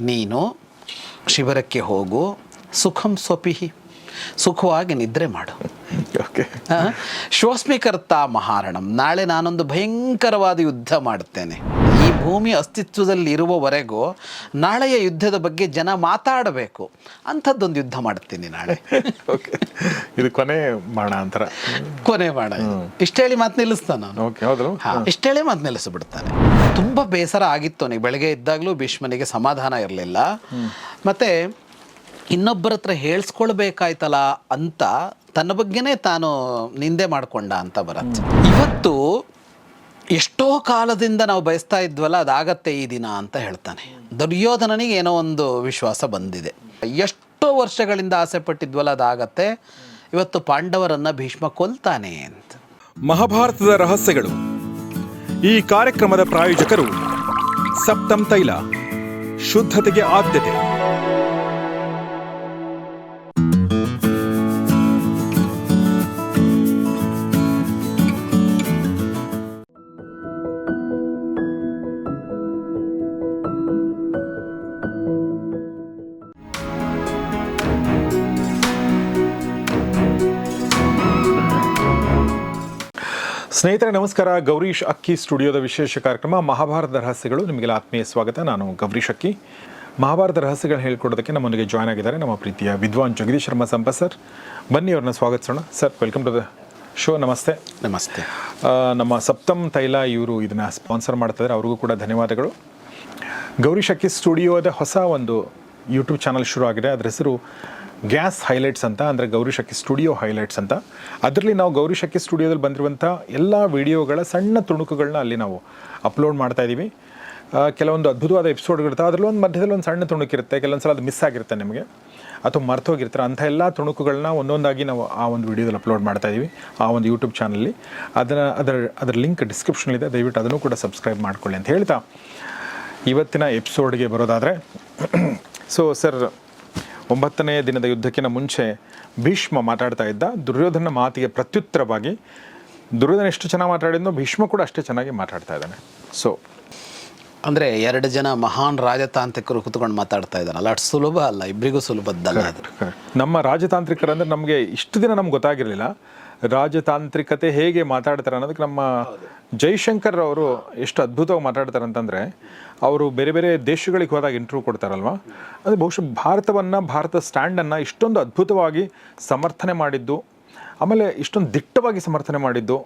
ನೀನು ಶಿಬಿರಕ್ಕೆ ಹೋಗು ಸುಖಂ ಸ್ವಪಿಹಿ. ಸುಖವಾಗಿ ನಿದ್ರೆ ಮಾಡು. ಓಕೆ ಶ್ವಸ್ಮಿಕರ್ತ ಮಹಾರಣಂ. ನಾಳೆ ನಾನೊಂದು ಭಯಂಕರವಾದ ಯುದ್ಧ ಮಾಡುತ್ತೇನೆ ಭೂಮಿ ಅಸ್ತಿತ್ವದಲ್ಲಿ ಇರುವವರೆಗೂ ನಾಳೆಯ ಯುದ್ಧದ ಬಗ್ಗೆ ಜನ ಮಾತಾಡಬೇಕು. ಅಂಥದ್ದೊಂದು ಯುದ್ಧ ಮಾಡ್ತೀನಿ ನಾಳೆ. ಓಕೆ ಇದು ಕೊನೆ ಮಾಡ ಅಂತರ ಕೊನೆ ಮಾಡ ಇಷ್ಟು ಹೇಳಿ ಮಾತು ನಿಲ್ಲಿಸ್ತಾನ ನಾನು. ಓಕೆ ಹೌದು. ಹಾ ಇಷ್ಟೇಳಿ ಮಾತು ನಿಲ್ಲಿಸ್ಬಿಡ್ತಾನೆ. ತುಂಬ ಬೇಸರ ಆಗಿತ್ತು ಅವನಿಗೆ. ಬೆಳಗ್ಗೆ ಇದ್ದಾಗಲೂ ಭೀಷ್ಮನಿಗೆ ಸಮಾಧಾನ ಇರಲಿಲ್ಲ. ಮತ್ತೆ ಇನ್ನೊಬ್ಬರ ಹತ್ರ ಹೇಳ್ಸ್ಕೊಳ್ಬೇಕಾಯ್ತಲ್ಲ ಅಂತ ತನ್ನ ಬಗ್ಗೆನೇ ತಾನು ನಿಂದೆ ಮಾಡಿಕೊಂಡ ಅಂತ ಬರತ್ತೆ. ಇವತ್ತು ಎಷ್ಟೋ ಕಾಲದಿಂದ ನಾವು ಬಯಸ್ತಾ ಇದ್ವಲ್ಲ, ಅದಾಗತ್ತೆ ಈ ದಿನ ಅಂತ ಹೇಳ್ತಾನೆ. ದುರ್ಯೋಧನನಿಗೆ ಏನೋ ಒಂದು ವಿಶ್ವಾಸ ಬಂದಿದೆ. ಎಷ್ಟೋ ವರ್ಷಗಳಿಂದ ಆಸೆ ಪಟ್ಟಿದ್ವಲ್ಲ, ಅದಾಗತ್ತೆ. ಇವತ್ತು ಪಾಂಡವರನ್ನ ಭೀಷ್ಮ ಕೊಲ್ತಾನೆ ಅಂತ. ಮಹಾಭಾರತದ ರಹಸ್ಯಗಳು. ಈ ಕಾರ್ಯಕ್ರಮದ ಪ್ರಾಯೋಜಕರು ಸಪ್ತಂ ತೈಲ, ಶುದ್ಧತೆಗೆ ಆದ್ಯತೆ. ಸ್ನೇಹಿತರೆ ನಮಸ್ಕಾರ. ಗೌರೀಶ್ ಅಕ್ಕಿ ಸ್ಟುಡಿಯೋದ ವಿಶೇಷ ಕಾರ್ಯಕ್ರಮ ಮಹಾಭಾರತ ರಹಸ್ಯಗಳು. ನಿಮಗೆಲ್ಲ ಆತ್ಮೀಯ ಸ್ವಾಗತ. ನಾನು ಗೌರೀಶ್ ಅಕ್ಕಿ. ಮಹಾಭಾರತ ರಹಸ್ಯಗಳು ಹೇಳ್ಕೊಡೋದಕ್ಕೆ ನಮ್ಮೊಂದಿಗೆ ಜಾಯ್ನ್ ಆಗಿದ್ದಾರೆ ನಮ್ಮ ಪ್ರೀತಿಯ ವಿದ್ವಾನ್ ಜಗದೀಶ್ ಶರ್ಮಾ ಸಂಪ ಸರ್. ಬನ್ನಿ ಅವ್ರನ್ನ ಸ್ವಾಗತಿಸೋಣ. Sir welcome to the show ನಮಸ್ತೆ. ನಮಸ್ತೆ. ನಮ್ಮ ಸಪ್ತಮ್ ತೈಲ ಇವರು ಇದನ್ನು ಸ್ಪಾನ್ಸರ್ ಮಾಡ್ತಿದ್ದಾರೆ. ಅವ್ರಿಗೂ ಕೂಡ ಧನ್ಯವಾದಗಳು. ಗೌರೀಶ್ ಅಕ್ಕಿ ಸ್ಟುಡಿಯೋದ ಹೊಸ ಒಂದು ಯೂಟ್ಯೂಬ್ ಚಾನಲ್ ಶುರು ಆಗಿದೆ. ಅದರ ಹೆಸರು ಗ್ಯಾಸ್ ಹೈಲೈಟ್ಸ್ ಅಂತ, ಅಂದರೆ ಗೌರಿ ಸ್ಟುಡಿಯೋ ಹೈಲೈಟ್ಸ್ ಅಂತ. ಅದರಲ್ಲಿ ನಾವು ಗೌರಿ ಸ್ಟುಡಿಯೋದಲ್ಲಿ ಬಂದಿರುವಂಥ ಎಲ್ಲ ವಿಡಿಯೋಗಳ ಸಣ್ಣ ತುಣುಕುಗಳನ್ನ ಅಲ್ಲಿ ನಾವು ಅಪ್ಲೋಡ್ ಮಾಡ್ತಾ ಇದ್ದೀವಿ. ಕೆಲವೊಂದು ಅದ್ಭುತವಾದ ಎಪಿಸೋಡ್ಗಳಿರುತ್ತೆ ಅದರಲ್ಲಿ ಒಂದು ಮಧ್ಯದಲ್ಲಿ ಒಂದು ಸಣ್ಣ ತುಣುಕಿರುತ್ತೆ ಕೆಲವೊಂದು ಸಲ ಅದು ಮಿಸ್ ಆಗಿರುತ್ತೆ ನಿಮಗೆ. ಅಥವಾ ಮರ್ತೋಗಿರ್ತಾರೆ. ಅಂಥ ಎಲ್ಲ ತುಣುಕುಗಳನ್ನ ಒಂದೊಂದಾಗಿ ನಾವು ಆ ಒಂದು ವಿಡಿಯೋದಲ್ಲಿ ಅಪ್ಲೋಡ್ ಮಾಡ್ತಾ ಇದ್ದೀವಿ, ಆ ಒಂದು ಯೂಟ್ಯೂಬ್ ಚಾನಲ್ಲಿ ಅದರ ಅದರ ಅದರ ಲಿಂಕ್ ಡಿಸ್ಕ್ರಿಪ್ಷನಲ್ಲಿದೆ ದಯವಿಟ್ಟು ಅದನ್ನು ಕೂಡ ಸಬ್ಸ್ಕ್ರೈಬ್ ಮಾಡ್ಕೊಳ್ಳಿ ಅಂತ ಹೇಳ್ತಾ. ಇವತ್ತಿನ ಎಪಿಸೋಡ್ಗೆ ಬರೋದಾದರೆ ಸೊ ಸರ್ ಒಂಬತ್ತನೇ ದಿನದ ಯುದ್ಧಕ್ಕಿಂತ ಮುಂಚೆ ಭೀಷ್ಮ ಮಾತಾಡ್ತಾ ಇದ್ದ. ದುರ್ಯೋಧನ ಮಾತಿಗೆ ಪ್ರತ್ಯುತ್ತರವಾಗಿ ದುರ್ಯೋಧನ ಎಷ್ಟು ಚೆನ್ನಾಗಿ ಮಾತಾಡಿದ್ನೋ ಭೀಷ್ಮ ಕೂಡ ಅಷ್ಟೇ ಚೆನ್ನಾಗಿ ಮಾತಾಡ್ತಾ ಇದ್ದಾನೆ. ಸೊ ಅಂದರೆ ಎರಡು ಜನ ಮಹಾನ್ ರಾಜತಾಂತ್ರಿಕರು ಕುತ್ಕೊಂಡು ಮಾತಾಡ್ತಾ ಇದ್ದಾರಲ್ಲ ಅಷ್ಟು ಸುಲಭ ಅಲ್ಲ ಇಬ್ಬರಿಗೂ ಸುಲಭದ್ದಲ್ಲ ಅದು. ನಮ್ಮ ರಾಜತಾಂತ್ರಿಕರಂದ್ರೆ ನಮಗೆ ಇಷ್ಟು ದಿನ ನಮ್ಗೆ ಗೊತ್ತಾಗಿರಲಿಲ್ಲ. ರಾಜತಾಂತ್ರಿಕತೆ ಹೇಗೆ ಮಾತಾಡ್ತಾರೆ ಅನ್ನೋದಕ್ಕೆ ನಮ್ಮ ಜೈಶಂಕರ್ ಅವರು ಎಷ್ಟು ಅದ್ಭುತವಾಗಿ ಮಾತಾಡ್ತಾರೆ ಅಂತಂದರೆ ಅವರು ಬೇರೆ ಬೇರೆ ದೇಶಗಳಿಗೆ ಹೋದಾಗ ಇಂಟರ್ವ್ಯೂ ಕೊಡ್ತಾರಲ್ವ? ಅದು ಬಹುಶಃ ಭಾರತವನ್ನು, ಭಾರತ ಸ್ಟ್ಯಾಂಡನ್ನು ಇಷ್ಟೊಂದು ಅದ್ಭುತವಾಗಿ ಸಮರ್ಥನೆ ಮಾಡಿದ್ದು ಆಮೇಲೆ ಇಷ್ಟೊಂದು ದಿಟ್ಟವಾಗಿ ಸಮರ್ಥನೆ ಮಾಡಿದ್ದು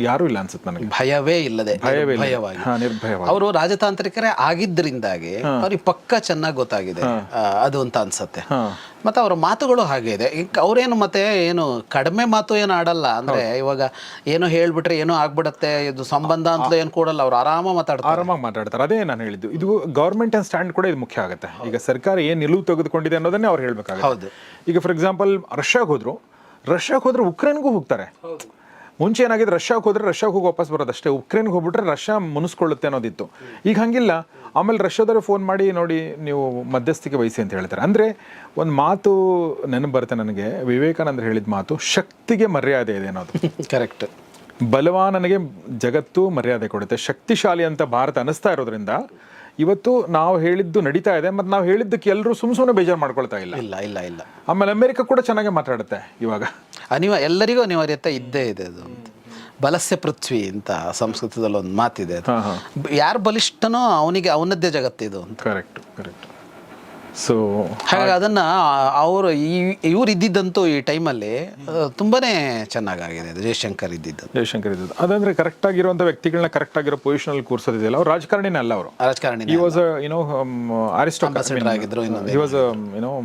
ಯಾರು ಇಲ್ಲ ಅನ್ಸುತ್ತೆ ನನಗೆ. ಭಯವೇ ಇಲ್ಲದೆ ಭಯವೇ ಇಲ್ಲ. ಭಯವಾಗಿ ಹಾ, ನಿರ್ಭಯವಾಗಿ. ಅವರು ರಾಜತಾಂತ್ರಿಕರೇ ಆಗಿದ್ದರಿಂದಾಗಿ ಅವ್ರಿಗೆ ಪಕ್ಕ ಚೆನ್ನಾಗಿ ಗೊತ್ತಾಗಿದೆ ಆ, ಅದು ಅಂತ ಅನ್ಸತ್ತೆ. ಮತ್ತೆ ಅವರ ಮಾತುಗಳು ಹಾಗೆ ಇದೆ. ಈಗ ಅವ್ರೇನು ಮತ್ತೆ ಏನು ಕಡಿಮೆ ಮಾತು ಏನು ಆಡಲ್ಲ ಅಂದ್ರೆ ಇವಾಗ ಏನೋ ಹೇಳ್ಬಿಟ್ರೆ ಏನೋ ಆಗ್ಬಿಡತ್ತೆ ಇದು ಸಂಬಂಧ ಅಂತ ಏನು ಕೂಡಲ್ಲ ಅವ್ರು ಆರಾಮ ಮಾತಾಡ್ತಾರೆ. ಆರಾಮಾಗಿ ಮಾತಾಡ್ತಾರೆ. ಅದೇ ನಾನು ಹೇಳಿದ್ದು. ಇದು ಗೌರ್ಮೆಂಟ್ ಅಂಡ್ ಸ್ಟ್ಯಾಂಡ್ ಕೂಡ ಇದು ಮುಖ್ಯ ಆಗುತ್ತೆ. ಈಗ ಸರ್ಕಾರ ಏನು ನಿಲುವು ತೆಗೆದುಕೊಂಡಿದೆ ಅನ್ನೋದನ್ನೇ ಅವ್ರು ಹೇಳ್ಬೇಕಾಗುತ್ತೆ. ಹೌದು. ಈಗ ಫಾರ್ ಎಕ್ಸಾಂಪಲ್ ರಷ್ಯಾಗೆ ಹೋದ್ರು ರಷ್ಯಾಗೆ ಹೋದ್ರೆ ಉಕ್ರೇನ್ಗೂ ಹೋಗ್ತಾರೆ. ಮುಂಚೆ ಏನಾಗಿದೆ ರಷ್ಯಾಗೆ ಹೋದ್ರೆ ರಷ್ಯಾಗೆ ಹೋಗಿ ವಾಪಸ್ ಬರೋದಷ್ಟೇ ಉಕ್ರೇನ್ಗೆ ಹೋಗ್ಬಿಟ್ರೆ ರಷ್ಯಾ ಮುನಿಸ್ಕೊಳ್ಳುತ್ತೆ ಅನ್ನೋದಿತ್ತು. ಈಗ ಹಂಗಿಲ್ಲ. ಆಮೇಲೆ ರಷ್ಯಾದವ್ರು ಫೋನ್ ಮಾಡಿ ನೋಡಿ ನೀವು ಮಧ್ಯಸ್ಥಿಕೆ ವಹಿಸಿ ಅಂತ ಹೇಳ್ತಾರೆ. ಅಂದರೆ ಒಂದು ಮಾತು ನೆನಪು ಬರುತ್ತೆ ನನಗೆ. ವಿವೇಕಾನಂದರು ಹೇಳಿದ ಮಾತು ಶಕ್ತಿಗೆ ಮರ್ಯಾದೆ ಇದೆ ಅನ್ನೋದು. ಕರೆಕ್ಟ್ ಬಲವಾನನಿಗೆ ಜಗತ್ತು ಮರ್ಯಾದೆ ಕೊಡುತ್ತೆ. ಶಕ್ತಿಶಾಲಿ ಅಂತ ಭಾರತ ಅನಿಸ್ತಾ ಇರೋದ್ರಿಂದ ಇವತ್ತು ನಾವು ಹೇಳಿದ್ದು ನಡೀತಾ ಇದೆ ಮತ್ತು ನಾವು ಹೇಳಿದ್ದಕ್ಕೆ ಎಲ್ಲರೂ ಸುಮ್ ಸುಮ್ಮನೆ ಬೇಜಾರು ಮಾಡ್ಕೊಳ್ತಾ ಇಲ್ಲ. ಇಲ್ಲ ಇಲ್ಲ ಇಲ್ಲ. ಆಮೇಲೆ ಅಮೆರಿಕ ಕೂಡ ಚೆನ್ನಾಗಿ ಮಾತಾಡುತ್ತೆ ಇವಾಗ. ಅನಿವ ಎಲ್ಲರಿಗೂ ಅನಿವಾರ್ಯತೆ ಇದ್ದೇ ಇದೆ ಅದು. ಬಲಸ್ಯ ಪೃಥ್ವಿ ಅಂತ ಸಂಸ್ಕೃತದಲ್ಲಿ ಒಂದು ಮಾತಿದೆ ಯಾರು ಬಲಿಷ್ಠನೋ ಅವನಿಗೆ ಅವನದ್ದೇ ಜಗತ್ತಿದು ಅಂತ. ಕರೆಕ್ಟ್ ಕರೆಕ್ಟ್ ಸೊ ಹಾಗಾಗಿ ಅದನ್ನ ಅವರು ಈ ಇವ್ರು ಇದ್ದಿದ್ದಂತೂ ಈ ಟೈಮಲ್ಲಿ ತುಂಬಾನೇ ಚೆನ್ನಾಗಾಗಿದೆ ಅದು ಜಯಶಂಕರ್ ಇದ್ದಿದ್ದು. ಜಯಶಂಕರ್ ಇದ್ದದ್ದು. ಅದಂದ್ರೆ ಕರೆಕ್ಟ್ ಆಗಿರುವಂತ ವ್ಯಕ್ತಿಗಳನ್ನ ಕರೆಕ್ಟ್ ಆಗಿರೋ ಪೊಸಿಷನಲ್ಲಿ ಕೂರ್ಸೋದಿದೆಯಲ್ಲ ಅವ್ರು. ರಾಜಕಾರಣಿನೇ ಅಲ್ಲ. ಅವರು ರಾಜಕಾರಣಿ ಈ ವಾಸ್ ಯುನೋ ಆಗಿದ್ರು, ವಾಸ್ ಯುನೋ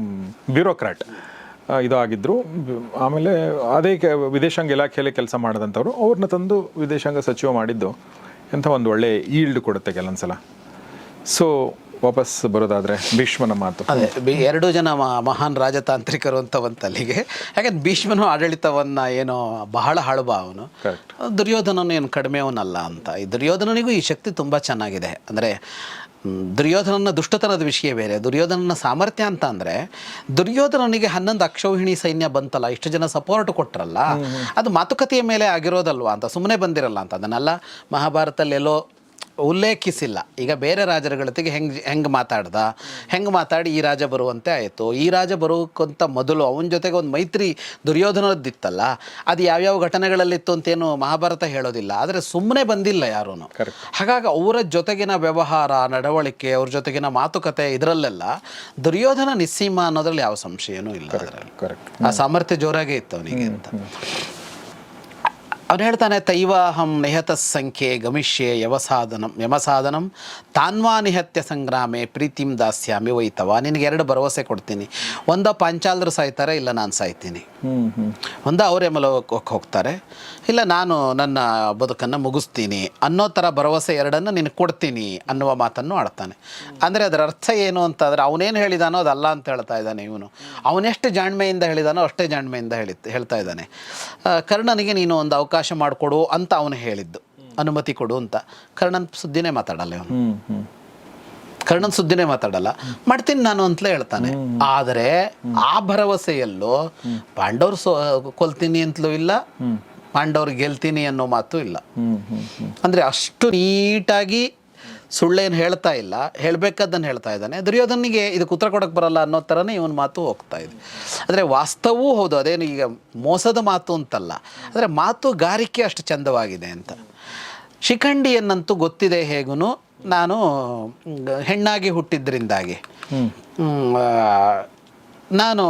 ಬ್ಯೂರೋಕ್ರಾಟ್ ಇದು ಆಗಿದ್ರು ಆಮೇಲೆ ಅದೇ ವಿದೇಶಾಂಗ ಇಲಾಖೆಯಲ್ಲಿ ಕೆಲಸ ಮಾಡಿದಂಥವ್ರು. ಅವ್ರನ್ನ ತಂದು ವಿದೇಶಾಂಗ ಸಚಿವ ಮಾಡಿದ್ದು. ಎಂಥ ಒಂದು ಒಳ್ಳೆ ಈಲ್ಡ್ ಕೊಡುತ್ತೆ ಕೆಲವೊಂದ್ಸಲ. ಸೊ ವಾಪಸ್ ಬರೋದಾದ್ರೆ ಭೀಷ್ಮನ ಮಾತು. ಅದೇ ಬಿ- ಎರಡು ಜನ ಮಹಾನ್ ರಾಜತಾಂತ್ರಿಕರು ಅಂತ ಒಂದು ಅಲ್ಲಿಗೆ ಯಾಕಂದ್ರೆ ಭೀಷ್ಮನು ಆಡಳಿತವನ್ನ ಏನೋ ಬಹಳ ಹಳಬ ಅವನು. ದುರ್ಯೋಧನನು ಏನು ಕಡಿಮೆ ಅವನಲ್ಲ ಅಂತ. ಈ ದುರ್ಯೋಧನನಿಗೂ ಈ ಶಕ್ತಿ ತುಂಬಾ ಚೆನ್ನಾಗಿದೆ. ಅಂದ್ರೆ ದುರ್ಯೋಧನನ ದುಷ್ಟತನದ ವಿಷಯ ಬೇರೆ. ದುರ್ಯೋಧನನ ಸಾಮರ್ಥ್ಯ ಅಂತ ಅಂದ್ರೆ ದುರ್ಯೋಧನನಿಗೆ ಹನ್ನೊಂದು ಅಕ್ಷೌಹಿಣಿ ಸೈನ್ಯ ಬಂತಲ್ಲ ಇಷ್ಟು ಜನ ಸಪೋರ್ಟ್ ಕೊಟ್ರಲ್ಲ ಅದು ಮಾತುಕತೆಯ ಮೇಲೆ ಆಗಿರೋದಲ್ವಾ ಅಂತ ಸುಮ್ಮನೆ ಬಂದಿರಲ್ಲ ಅಂತ. ಅದನ್ನೆಲ್ಲ ಮಹಾಭಾರತದಲ್ಲಿ ಎಲ್ಲೋ ಉಲ್ಲೇಖಿಸಿಲ್ಲ. ಈಗ ಬೇರೆ ರಾಜರ ಜೊತೆಗೆ ಹೆಂಗೆ ಹೆಂಗೆ ಮಾತಾಡ್ದ? ಹೆಂಗೆ ಮಾತಾಡಿ ಈ ರಾಜ ಬರುವಂತೆ ಆಯಿತು? ಈ ರಾಜ ಬರೋಕ್ಕಿಂತ ಮೊದಲು ಅವನ ಜೊತೆಗೆ ಒಂದು ಮೈತ್ರಿ ದುರ್ಯೋಧನದ್ದಿತ್ತಲ್ಲ ಅದು ಯಾವ್ಯಾವ ಘಟನೆಗಳಲ್ಲಿತ್ತು ಅಂತೇನು ಮಹಾಭಾರತ ಹೇಳೋದಿಲ್ಲ. ಆದರೆ ಸುಮ್ಮನೆ ಬಂದಿಲ್ಲ ಯಾರೂ ಹಾಗಾಗಿ ಅವರ ಜೊತೆಗಿನ ವ್ಯವಹಾರ ನಡವಳಿಕೆ ಅವ್ರ ಜೊತೆಗಿನ ಮಾತುಕತೆ ಇದರಲ್ಲೆಲ್ಲ ದುರ್ಯೋಧನ ನಿಸ್ಸೀಮ ಅನ್ನೋದ್ರಲ್ಲಿ ಯಾವ ಸಂಶಯನೂ ಇಲ್ಲ ಅದರಲ್ಲಿ. ಕರೆಕ್ಟ್ ಆ ಸಾಮರ್ಥ್ಯ ಜೋರಾಗೇ ಇತ್ತು ಅವನಿಗೆ ಅಂತ. ಅವನು ಹೇಳ್ತಾನೆ, ತೈವಾಹಂ ನಿಹತ ಸಂಖ್ಯೆ ಗಮಿಷ್ಯೆ ಯವಸಾಧನಂ ಯಮಸಾಧನಂ ತಾನ್ವಾ ನಿಹತ್ಯ ಸಂಗ್ರಾಮೆ ಪ್ರೀತಿಂ ದಾಸ್ಯಾಮಿ ವೈತವ. ನಿನಗೆ ಎರಡು ಭರವಸೆ ಕೊಡ್ತೀನಿ. ಒಂದ ಪಾಂಚಾಲರು ಸಾಯ್ತಾರೆ, ಇಲ್ಲ ನಾನು ಸಾಯ್ತೀನಿ. ಒಂದ ಅವರೇ ಮಲೋಕಕ್ಕೆ ಹೋಗ್ತಾರೆ. ಇಲ್ಲ ನಾನು ನನ್ನ ಬದುಕನ್ನು ಮುಗಿಸ್ತೀನಿ. ಅನ್ನೋ ಥರ ಭರವಸೆ ಎರಡನ್ನು ನಿನಗೆ ಕೊಡ್ತೀನಿ ಅನ್ನುವ ಮಾತನ್ನು ಆಡ್ತಾನೆ. ಅಂದರೆ ಅದರ ಅರ್ಥ ಏನು ಅಂತಂದರೆ, ಅವನೇನು ಹೇಳಿದಾನೋ ಅದಲ್ಲ ಅಂತ ಹೇಳ್ತಾ ಇದ್ದಾನೆ ಇವನು. ಅವನೆಷ್ಟು ಜಾಣ್ಮೆಯಿಂದ ಹೇಳಿದಾನೋ ಅಷ್ಟೇ ಜಾಣ್ಮೆಯಿಂದ ಹೇಳಿ ಹೇಳ್ತಾ ಇದ್ದಾನೆ. ಕರ್ಣನಿಗೆ ನೀನು ಒಂದು ಅವಕಾಶ ಮಾಡಿಕೊಡು ಅಂತ ಅವನು ಹೇಳಿದ್ದು. ಅನುಮತಿ ಕೊಡು ಅಂತ. ಕರ್ಣನ್ ಸುದ್ದಿನೇ ಮಾತಾಡಲ್ಲ ಅವನು ಕರ್ಣನ್ ಸುದ್ದಿನೇ ಮಾತಾಡಲ್ಲ. ಮಾಡ್ತೀನಿ ನಾನು ಅಂತಲೇ ಹೇಳ್ತಾನೆ. ಆದರೆ ಆ ಭರವಸೆಯಲ್ಲೂ ಪಾಂಡವ್ರು ಸೋ ಕೊಲ್ತೀನಿ ಅಂತಲೂ ಇಲ್ಲ. ಪಾಂಡವ್ರು ಗೆಲ್ತೀನಿ ಅನ್ನೋ ಮಾತು ಇಲ್ಲ. ಅಂದರೆ ಅಷ್ಟು ನೀಟಾಗಿ ಸುಳ್ಳೇನು ಹೇಳ್ತಾ ಇಲ್ಲ ಹೇಳಬೇಕಾದ್ದನ್ನು ಹೇಳ್ತಾ ಇದ್ದಾನೆ. ದುರ್ಯೋಧನಿಗೆ ಇದಕ್ಕೆ ಉತ್ತರ ಕೊಡೋಕ್ಕೆ ಬರಲ್ಲ ಅನ್ನೋ ಥರನೇ ಇವನ ಮಾತು ಹೋಗ್ತಾ ಇದೆ. ಆದರೆ ವಾಸ್ತವೂ ಹೌದು ಅದೇನು ಈಗ ಮೋಸದ ಮಾತು ಅಂತಲ್ಲ. ಆದರೆ ಮಾತುಗಾರಿಕೆ ಅಷ್ಟು ಚಂದವಾಗಿದೆ ಅಂತ. ಶಿಖಂಡಿಯನ್ನಂತೂ ಗೊತ್ತಿದೆ ಹೇಗೂ ನಾನು ಹೆಣ್ಣಾಗಿ ಹುಟ್ಟಿದ್ರಿಂದಾಗಿ. ಆ, ನಾನು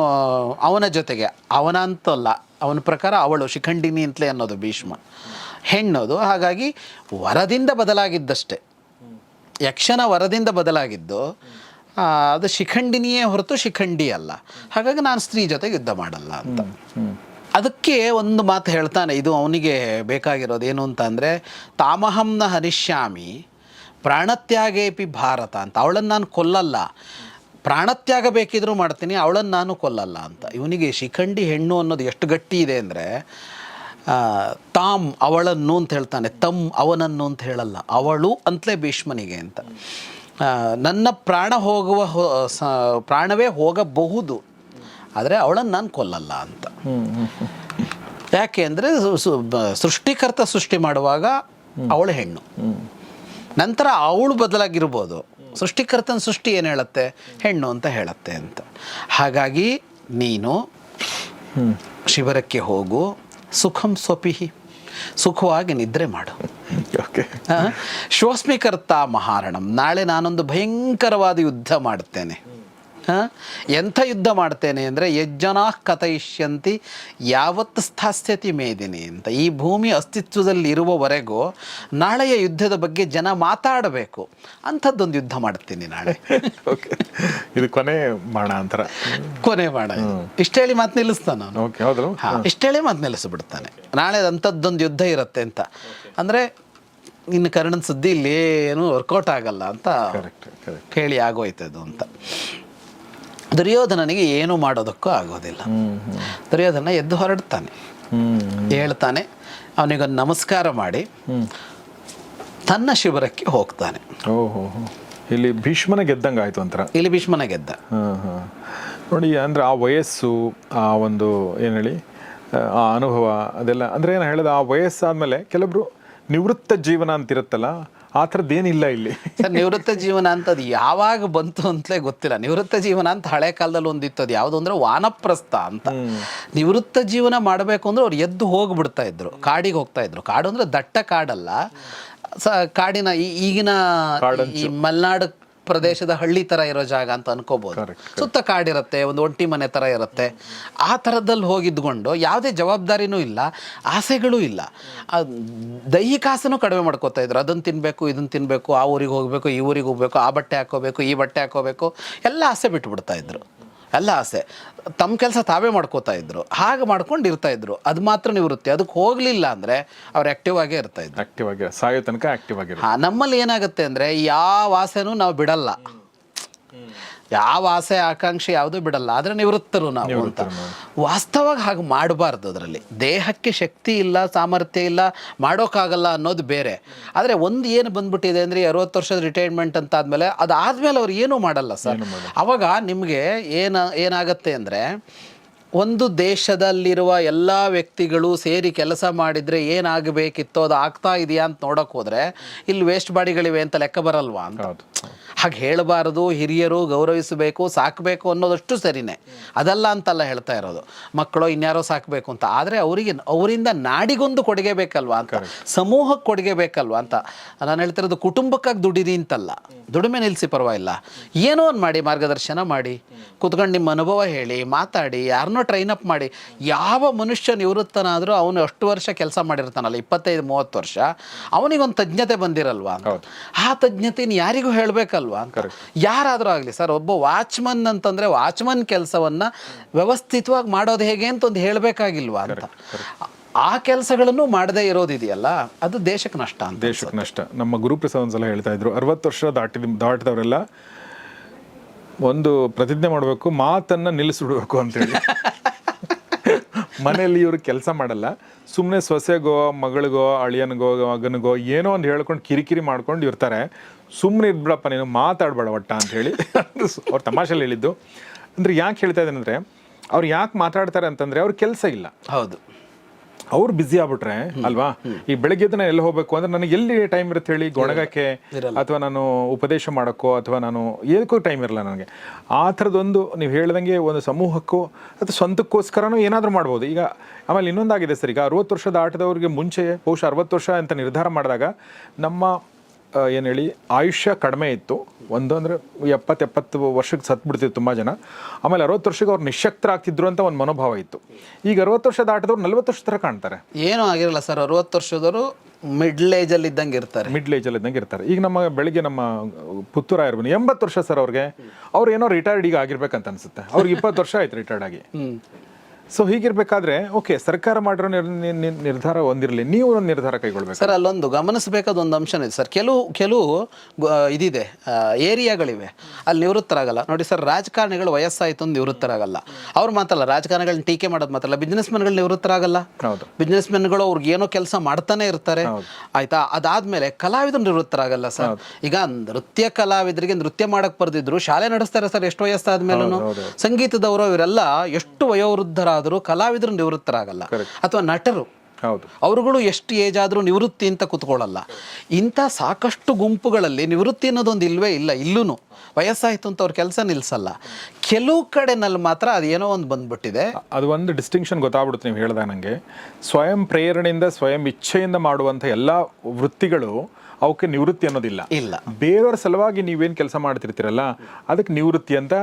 ಅವನ ಜೊತೆಗೆ ಅವನ ಅಂತಲ್ಲ ಅವನ ಪ್ರಕಾರ ಅವಳು ಶಿಖಂಡಿನಿ ಅಂತಲೇ ಅನ್ನೋದು ಭೀಷ್ಮ. ಹೆಣ್ಣೋದು ಹಾಗಾಗಿ ವರದಿಂದ ಬದಲಾಗಿದ್ದಷ್ಟೇ. ಯಕ್ಷನ ವರದಿಂದ ಬದಲಾಗಿದ್ದು ಅದು ಶಿಖಂಡಿನಿಯೇ ಹೊರತು ಶಿಖಂಡಿ ಅಲ್ಲ. ಹಾಗಾಗಿ ನಾನು ಸ್ತ್ರೀ ಜೊತೆಗೆ ಯುದ್ಧ ಮಾಡಲ್ಲ ಅಂತ. ಅದಕ್ಕೆ ಒಂದು ಮಾತು ಹೇಳ್ತಾನೆ ಇದು ಅವನಿಗೆ ಬೇಕಾಗಿರೋದು ಏನು ಅಂತ ಅಂದರೆ ತಾಮಹಂನ ಹನಿಷ್ಯಾಮಿ ಪ್ರಾಣತ್ಯಾಗೇಪಿ ಭಾರತ ಅಂತ. ಅವಳನ್ನು ನಾನು ಕೊಲ್ಲಲ್ಲ. ಪ್ರಾಣತ್ಯಾಗ ಬೇಕಿದ್ರೂ ಮಾಡ್ತೀನಿ ಅವಳನ್ನು ನಾನು ಕೊಲ್ಲಲ್ಲ ಅಂತ. ಇವನಿಗೆ ಶಿಖಂಡಿ ಹೆಣ್ಣು ಅನ್ನೋದು ಎಷ್ಟು ಗಟ್ಟಿ ಇದೆ ಅಂದರೆ ತಾಮ್ ಅವಳನ್ನು ಅಂತ ಹೇಳ್ತಾನೆ. ತಮ್ ಅವನನ್ನು ಅಂತ ಹೇಳಲ್ಲ. ಅವಳು ಅಂತಲೇ ಭೀಷ್ಮನಿಗೆ ಅಂತ. ನನ್ನ ಪ್ರಾಣ ಹೋಗುವ ಪ್ರಾಣವೇ ಹೋಗಬಹುದು. ಆದರೆ ಅವಳನ್ನು ನಾನು ಕೊಲ್ಲಲ್ಲ ಅಂತ. ಯಾಕೆ ಅಂದರೆ ಸೃಷ್ಟಿಕರ್ತ ಸೃಷ್ಟಿ ಮಾಡುವಾಗ ಅವಳು ಹೆಣ್ಣು. ನಂತರ ಅವಳು ಬದಲಾಗಿರ್ಬೋದು. ಸೃಷ್ಟಿಕರ್ತನ ಸೃಷ್ಟಿ ಏನು ಹೇಳುತ್ತೆ? ಹೆಣ್ಣು ಅಂತ ಹೇಳುತ್ತೆ ಅಂತ. ಹಾಗಾಗಿ ನೀನು ಶಿಬಿರಕ್ಕೆ ಹೋಗು. ಸುಖಂ ಸ್ವಪಿಹಿ. ಸುಖವಾಗಿ ನಿದ್ರೆ ಮಾಡು. ಓಕೆ ಶ್ವಸ್ಮಿಕರ್ತ ಮಹಾರಣಂ. ನಾಳೆ ನಾನೊಂದು ಭಯಂಕರವಾದ ಯುದ್ಧ ಮಾಡುತ್ತೇನೆ ಆ, ಎಂಥ ಯುದ್ಧ ಮಾಡ್ತೇನೆ ಅಂದರೆ ಯಜ್ಜನಾ ಕಥಯಿಷ್ಯಂತಿ ಯಾವತ್ತು ಸ್ಥಾಸ್ಯತಿ ಮೇದಿನಿ ಅಂತ. ಈ ಭೂಮಿ ಅಸ್ತಿತ್ವದಲ್ಲಿ ಇರುವವರೆಗೂ ನಾಳೆಯ ಯುದ್ಧದ ಬಗ್ಗೆ ಜನ ಮಾತಾಡಬೇಕು. ಅಂಥದ್ದೊಂದು ಯುದ್ಧ ಮಾಡ್ತೀನಿ ನಾಳೆ. ಓಕೆ ಇದು ಕೊನೆ ಬಾಣ ಅಂತರ. ಕೊನೆ ಮಾಡ ಇಷ್ಟು ಹೇಳಿ ಮಾತು ನಿಲ್ಲಿಸ್ತಾನೆ ನಾನು. ಓಕೆ ಮಾತು ಹಾ ಇಷ್ಟೇಳಿ ಮತ್ತೆ ನಿಲ್ಲಿಸ್ಬಿಡ್ತಾನೆ. ನಾಳೆ ಅಂಥದ್ದೊಂದು ಯುದ್ಧ ಇರುತ್ತೆ ಅಂತ. ಅಂದರೆ ಇನ್ನು ಕರ್ಣನ ಸುದ್ದಿ ಇಲ್ಲಿ ಏನು ವರ್ಕೌಟ್ ಆಗಲ್ಲ ಅಂತ ಹೇಳಿ ಆಗೋಯ್ತದು ಅಂತ. ದುರ್ಯೋಧನನಿಗೆ ಏನು ಮಾಡೋದಕ್ಕೂ ಆಗೋದಿಲ್ಲ. ದುರ್ಯೋಧನ ಎದ್ದು ಹೊರಡ್ತಾನೆ. ಹೇಳ್ತಾನೆ ಅವನಿಗೆ ನಮಸ್ಕಾರ ಮಾಡಿ ತನ್ನ ಶಿಬಿರಕ್ಕೆ ಹೋಗ್ತಾನೆ. ಓಹೋ ಇಲ್ಲಿ ಭೀಷ್ಮನ ಗೆದ್ದಂಗೆ ಆಯಿತು ಅಂತರ ಇಲ್ಲಿ ಭೀಷ್ಮನ ಗೆದ್ದ. ಹಾಂ ಹಾಂ. ನೋಡಿ ಅಂದರೆ ಆ ವಯಸ್ಸು ಆ ಒಂದು ಏನು ಹೇಳಿ ಆ ಅನುಭವ ಅದೆಲ್ಲ ಅಂದರೆ ಏನು ಹೇಳಿದ ಆ ವಯಸ್ಸಾದಮೇಲೆ ಕೆಲವೊಬ್ರು ನಿವೃತ್ತ ಜೀವನ ಅಂತಿರುತ್ತಲ್ಲ ಆ ಥರದ್ದು ಏನಿಲ್ಲ ಇಲ್ಲಿ. ಸರ್ ನಿವೃತ್ತ ಜೀವನ ಅಂತ ಅದು ಯಾವಾಗ ಬಂತು ಅಂತಲೇ ಗೊತ್ತಿಲ್ಲ. ನಿವೃತ್ತ ಜೀವನ ಅಂತ ಹಳೆ ಕಾಲದಲ್ಲಿ ಒಂದಿತ್ತು ಅದು. ಯಾವುದು ಅಂದರೆ ವಾನಪ್ರಸ್ಥ ಅಂತ. ನಿವೃತ್ತ ಜೀವನ ಮಾಡಬೇಕು ಅಂದ್ರೆ ಅವ್ರು ಎದ್ದು ಹೋಗ್ಬಿಡ್ತಾ ಇದ್ರು. ಕಾಡಿಗೆ ಹೋಗ್ತಾ ಇದ್ರು. ಕಾಡು ಅಂದ್ರೆ ದಟ್ಟ ಕಾಡಲ್ಲ. ಸ ಕಾಡಿನ ಈ- ಈಗಿನ ಈ ಮಲೆನಾಡು ಪ್ರದೇಶದ ಹಳ್ಳಿ ತರ ಇರೋ ಜಾಗ ಅಂತ ಅನ್ಕೋಬಹುದು Correct, ಸುತ್ತ ಕಾಡಿರುತ್ತೆ ಒಂದು ಒಂಟಿ ಮನೆ ತರ ಇರುತ್ತೆ. ಆ ಥರದಲ್ಲಿ ಹೋಗಿದ್ಕೊಂಡು ಯಾವುದೇ ಜವಾಬ್ದಾರಿನೂ ಇಲ್ಲ ಆಸೆಗಳೂ ಇಲ್ಲ. ದೈಹಿಕ ಆಸೆನೂ ಕಡಿಮೆ ಮಾಡ್ಕೋತಾ ಇದ್ರು. ಅದನ್ನು ತಿನ್ನಬೇಕು ಇದನ್ನ ತಿನ್ನಬೇಕು ಆ ಊರಿಗೆ ಹೋಗಬೇಕು ಈ ಊರಿಗೆ ಹೋಗ್ಬೇಕು ಆ ಬಟ್ಟೆ ಹಾಕೋಬೇಕು ಈ ಬಟ್ಟೆ ಹಾಕೋಬೇಕು. ಎಲ್ಲ ಆಸೆ ಬಿಟ್ಬಿಡ್ತಾ ಇದ್ರು. ಎಲ್ಲ ಆಸೆ. ತಮ್ಮ ಕೆಲಸ ತಾವೇ ಮಾಡ್ಕೋತಾ ಇದ್ರು. ಹಾಗೆ ಮಾಡ್ಕೊಂಡು ಇರ್ತಾ ಇದ್ರು. ಅದು ಮಾತ್ರ ನಿವೃತ್ತಿ. ಅದಕ್ಕೆ ಹೋಗಲಿಲ್ಲ ಅಂದರೆ ಅವ್ರು ಆಕ್ಟಿವ್ ಆಗೇ ಇರ್ತಾ ಇದ್ರು. ಆಕ್ಟಿವ್ ಆಗಿ ಸಾಯೋ ತನಕ ಆಕ್ಟಿವ್ ಆಗಿ ಹಾ ನಮ್ಮಲ್ಲಿ ಏನಾಗುತ್ತೆ ಅಂದರೆ ಯಾವ ಆಸೆನೂ ನಾವು ಬಿಡಲ್ಲ. ಯಾವ ಆಸೆ ಆಕಾಂಕ್ಷೆ ಯಾವುದೂ ಬಿಡಲ್ಲ. ಆದರೆ ನಿವೃತ್ತರು ನಾವು ಅಂತ. ವಾಸ್ತವವಾಗಿ ಹಾಗೆ ಮಾಡಬಾರ್ದು ಅದರಲ್ಲಿ. ದೇಹಕ್ಕೆ ಶಕ್ತಿ ಇಲ್ಲ ಸಾಮರ್ಥ್ಯ ಇಲ್ಲ ಮಾಡೋಕ್ಕಾಗಲ್ಲ ಅನ್ನೋದು ಬೇರೆ. ಆದರೆ ಒಂದು ಏನು ಬಂದ್ಬಿಟ್ಟಿದೆ ಅಂದರೆ ಅರವತ್ತು ವರ್ಷದ ರಿಟೈರ್ಮೆಂಟ್ ಅಂತ ಆದಮೇಲೆ ಅದಾದಮೇಲೆ ಅವ್ರು ಏನೂ ಮಾಡಲ್ಲ ಸರ್. ಅವಾಗ ನಿಮಗೆ ಏನು ಏನಾಗತ್ತೆ ಅಂದರೆ ಒಂದು ದೇಶದಲ್ಲಿರುವ ಎಲ್ಲ ವ್ಯಕ್ತಿಗಳು ಸೇರಿ ಕೆಲಸ ಮಾಡಿದರೆ ಏನಾಗಬೇಕಿತ್ತು ಅದು ಆಗ್ತಾ ಇದೆಯಾ ಅಂತ ನೋಡೋಕೆ ಹೋದರೆ ಇಲ್ಲಿ ವೇಸ್ಟ್ ಬಾಡಿಗಳಿವೆ ಅಂತ ಲೆಕ್ಕ ಬರಲ್ವಾ ಅಂತ. ಹಾಗೆ ಹೇಳಬಾರದು ಹಿರಿಯರು ಗೌರವಿಸಬೇಕು ಸಾಕಬೇಕು ಅನ್ನೋದಷ್ಟು ಸರಿನೇ. ಅದಲ್ಲ ಅಂತಲ್ಲ ಹೇಳ್ತಾ ಇರೋದು. ಮಕ್ಕಳು ಇನ್ಯಾರೋ ಸಾಕಬೇಕು ಅಂತ. ಆದರೆ ಅವರಿಗೆ ಅವರಿಂದ ನಾಡಿಗೊಂದು ಕೊಡುಗೆ ಬೇಕಲ್ವಾ ಅಂತ ಸಮೂಹಕ್ಕೆ ಕೊಡುಗೆ ಬೇಕಲ್ವಾ ಅಂತ. ನಾನು ಹೇಳ್ತಿರೋದು ಕುಟುಂಬಕ್ಕಾಗಿ ದುಡಿದಿ ಅಂತಲ್ಲ. ದುಡಿಮೆ ನಿಲ್ಲಿಸಿ ಪರವಾಗಿಲ್ಲ. ಏನೋ ಒಂದು ಮಾಡಿ ಮಾರ್ಗದರ್ಶನ ಮಾಡಿ. ಕುತ್ಕೊಂಡು ನಿಮ್ಮ ಅನುಭವ ಹೇಳಿ ಮಾತಾಡಿ ಯಾರನ್ನೋ ಟ್ರೈನ್ ಅಪ್ ಮಾಡಿ. ಯಾವ ಮನುಷ್ಯ ನಿವೃತ್ತನಾದರೂ ಅವನು ಅಷ್ಟು ವರ್ಷ ಕೆಲಸ ಮಾಡಿರ್ತಾನಲ್ಲ ಇಪ್ಪತ್ತೈದು ಮೂವತ್ತು ವರ್ಷ ಅವನಿಗೊಂದು ತಜ್ಞತೆ ಬಂದಿರಲ್ವಾ ಆ ತಜ್ಞತೆನ ಯಾರಿಗೂ ಹೇಳಬೇಕಲ್ವಾ? ಅಂತ ಯಾರಾದರೂ ಆಗಲಿ ಸರ್ ಒಬ್ಬ ವಾಚ್ಮನ್ ಅಂತಂದರೆ ವಾಚ್ಮನ್ ಕೆಲಸವನ್ನು ವ್ಯವಸ್ಥಿತವಾಗಿ ಮಾಡೋದು ಹೇಗೆ ಅಂತ ಒಂದು ಹೇಳಬೇಕಾಗಿಲ್ವಾ ಅಂತ. ಆ ಕೆಲಸಗಳನ್ನು ಮಾಡದೇ ಇರೋದಿದೆಯಲ್ಲ ಅದು ದೇಶಕ್ಕೆ ನಷ್ಟ ಅಂತ ದೇಶಕ್ಕೆ ನಷ್ಟ. ನಮ್ಮ ಗುರುಪ್ರಸಾದ್ ಒಂದ್ಸಲ ಹೇಳ್ತಾ ಇದ್ರು ಅರವತ್ತು ವರ್ಷ ದಾಟಿದ ದಾಟಿದವರೆಲ್ಲ ಒಂದು ಪ್ರತಿಜ್ಞೆ ಮಾಡಬೇಕು ಮಾತನ್ನು ನಿಲ್ಲಿಸ್ಬಿಡ್ಬೇಕು ಅಂತೇಳಿ. ಮನೆಯಲ್ಲಿ ಇವರು ಕೆಲಸ ಮಾಡಲ್ಲ. ಸುಮ್ಮನೆ ಸೊಸೆಗೋ, ಮಗಳಿಗೋ, ಅಳಿಯನಿಗೋ, ಮಗನಿಗೋ ಏನೋ ಒಂದು ಹೇಳ್ಕೊಂಡು ಕಿರಿಕಿರಿ ಮಾಡ್ಕೊಂಡು ಇರ್ತಾರೆ. ಸುಮ್ಮನೆ ಇದ್ಬಿಡಪ್ಪ, ನೀನು ಮಾತಾಡಬೇಡ ಒಟ್ಟ ಅಂತ ಹೇಳಿ. ಅವ್ರು ತಮಾಷೆಯಲ್ಲಿ ಹೇಳಿದ್ದು. ಅಂದರೆ ಯಾಕೆ ಹೇಳ್ತಾ ಇದ್ದೇನೆ ಅಂದ್ರೆ ಅವ್ರು ಯಾಕೆ ಮಾತಾಡ್ತಾರೆ ಅಂತಂದರೆ ಅವ್ರ ಕೆಲಸ ಇಲ್ಲ. ಹೌದು. ಅವ್ರು ಬ್ಯುಸಿ ಆಗ್ಬಿಟ್ರೆ ಅಲ್ವಾ? ಈ ಬೆಳಗ್ಗೆ ದಿನ ಎಲ್ಲಿ ಹೋಗ್ಬೇಕು ಅಂದ್ರೆ ನನಗೆ ಎಲ್ಲಿ ಟೈಮ್ ಇರುತ್ತೆ ಹೇಳಿ ಗೊಣಗಕ್ಕೆ ಅಥವಾ ನಾನು ಉಪದೇಶ ಮಾಡೋಕ್ಕೋ ಅಥವಾ ನಾನು ಏನಕ್ಕೂ ಟೈಮ್ ಇರಲ್ಲ ನನಗೆ. ಆ ಥರದೊಂದು ನೀವು ಹೇಳ್ದಂಗೆ ಒಂದು ಸಮೂಹಕ್ಕೂ ಅಥವಾ ಸ್ವಂತಕ್ಕೋಸ್ಕರನೂ ಏನಾದರೂ ಮಾಡ್ಬೋದು. ಈಗ ಆಮೇಲೆ ಇನ್ನೊಂದಾಗಿದೆ ಸರ್ ಈಗ ಅರವತ್ತು ವರ್ಷದ ಆಟದವ್ರಿಗೆ ಮುಂಚೆ ಬಹುಶಃ ಅರವತ್ತು ವರ್ಷ ಅಂತ ನಿರ್ಧಾರ ಮಾಡಿದಾಗ ನಮ್ಮ ಏನು ಹೇಳಿ ಆಯುಷ್ಯ ಕಡಿಮೆ ಇತ್ತು. ಒಂದು ಅಂದರೆ ಎಪ್ಪತ್ತು ಎಪ್ಪತ್ತು ವರ್ಷಕ್ಕೆ ಸತ್ಬಿಡ್ತಿತ್ತು ತುಂಬ ಜನ. ಆಮೇಲೆ ಅರವತ್ತು ವರ್ಷಕ್ಕೆ ಅವ್ರು ನಿಶಕ್ತರಾಗ್ತಿದ್ರು ಅಂತ ಒಂದು ಮನೋಭಾವ ಇತ್ತು. ಈಗ ಅರವತ್ತು ವರ್ಷದ ಆಟದವ್ರು ನಲ್ವತ್ತು ವರ್ಷ ಥರ ಕಾಣ್ತಾರೆ. ಏನೂ ಆಗಿರಲ್ಲ ಸರ್ ಅರವತ್ತು ವರ್ಷದವರು ಮಿಡ್ಲ್ ಏಜಲ್ಲಿ ಇದ್ದಂಗೆ ಇರ್ತಾರೆ. ಮಿಡ್ಲ್ ಏಜಲ್ಲಿ ಇದ್ದಂಗೆ ಇರ್ತಾರೆ. ಈಗ ನಮ್ಮ ಬೆಳಿಗ್ಗೆ ನಮ್ಮ ಪುತ್ತೂರ ಇರ್ಬೋದು ಎಂಬತ್ತು ವರ್ಷ ಸರ್ ಅವ್ರಿಗೆ. ಅವ್ರು ಏನೋ ರಿಟೈರ್ಡ್ ಈಗ ಆಗಿರ್ಬೇಕಂತ ಅನ್ಸುತ್ತೆ. ಅವ್ರಿಗೆ ಇಪ್ಪತ್ತು ವರ್ಷ ಆಯ್ತು ರಿಟೈರ್ಡ್ ಆಗಿ. ಸೊ ಹೀಗಿರ್ಬೇಕಾದ್ರೆ ಓಕೆ ಸರ್ಕಾರ ಮಾಡಿರೋ ನಿರ್- ನಿರ್- ನಿರ್- ನಿರ್ಧಾರ ಒಂದಿರಲಿ. ನೀವು ಒಂದು ನಿರ್ಧಾರ ಕೈಗೊಳ್ಬೇಕು? ಸರ್ ಅಲ್ಲೊಂದು ಗಮನಿಸಬೇಕಾದ ಒಂದು ಅಂಶನೇ ಇದೆ. ಸರ್ ಕೆಲವು ಕೆಲವು ಇದಿದೆ. ಏರಿಯಾಗಳಿವೆ. ಅಲ್ಲಿ ನಿವೃತ್ತರಾಗಲ್ಲ. ನೋಡಿ ಸರ್ ರಾಜಕಾರಣಿಗಳು ವಯಸ್ಸಾಯಿತು ಒಂದು ನಿವೃತ್ತರಾಗಲ್ಲ. ಅವ್ರು ಮಾತಲ್ಲ ರಾಜಕಾರಣಿಗಳನ್ನ ಟೀಕೆ ಮಾಡೋದು ಮಾತಲ್ಲ ಬಿಸ್ನೆಸ್ ಮೆನ್ಗಳು ನಿವೃತ್ತರಾಗಲ್ಲ. ಬಿಸ್ನೆಸ್ ಮೆನ್ಗಳು ಅವ್ರಿಗೆ ಏನೋ ಕೆಲಸ ಮಾಡ್ತಾನೆ ಇರ್ತಾರೆ. ಆಯ್ತಾ? ಅದಾದ್ಮೇಲೆ ಕಲಾವಿದರು ನಿವೃತ್ತರಾಗಲ್ಲ ಸರ್. ಈಗ ನೃತ್ಯ ಕಲಾವಿದರಿಗೆ ನೃತ್ಯ ಮಾಡಕ್ ಬರ್ದಿದ್ರು ಶಾಲೆ ನಡೆಸ್ತಾರೆ ಸರ್ ಎಷ್ಟು ವಯಸ್ಸಾದ್ಮೇಲೂ ಸಂಗೀತದವರು ಇವರೆಲ್ಲ ಎಷ್ಟು ವಯೋವೃದ್ಧರಾದರೂ ಕಲಾವಿದರು ನಿವೃತ್ತರಾಗಲ್ಲ. ಅಥವಾ ನಟರು. ಹೌದು. ಅವರುಗಳು ಎಷ್ಟು ಏಜ್ ಆದರೂ ನಿವೃತ್ತಿ ಅಂತ ಕೂತ್ಕೊಳ್ಳಲ್ಲ. ಇಂಥ ಸಾಕಷ್ಟು ಗುಂಪುಗಳಲ್ಲಿ ನಿವೃತ್ತಿ ಅನ್ನೋದೊಂದು ಇಲ್ವೇ ಇಲ್ಲ ಇಲ್ಲೂ ವಯಸ್ಸಾಯ್ತು ಅಂತ ಅವ್ರ ಕೆಲಸ ನಿಲ್ಲಿಸಲ್ಲ ಕೆಲವು ಕಡೆನಲ್ಲಿ ಮಾತ್ರ ಅದೇನೋ ಒಂದು ಬಂದ್ಬಿಟ್ಟಿದೆ. ಅದು ಒಂದು ಡಿಸ್ಟಿಂಕ್ಷನ್ ಗೊತ್ತಾಗ್ಬಿಡುತ್ತೆ ನೀವು ಹೇಳ್ದ ನನಗೆ ಸ್ವಯಂ ಪ್ರೇರಣೆಯಿಂದ ಸ್ವಯಂ ಇಚ್ಛೆಯಿಂದ ಮಾಡುವಂಥ ಎಲ್ಲ ವೃತ್ತಿಗಳು ಅವಕ್ಕೆ ನಿವೃತ್ತಿ ಅನ್ನೋದಿಲ್ಲ. ಇಲ್ಲ. ಬೇರೆಯವ್ರ ಸಲುವಾಗಿ ನೀವೇನು ಕೆಲಸ ಮಾಡ್ತಿರ್ತೀರಲ್ಲ ಅದಕ್ಕೆ ನಿವೃತ್ತಿ ಅಂತ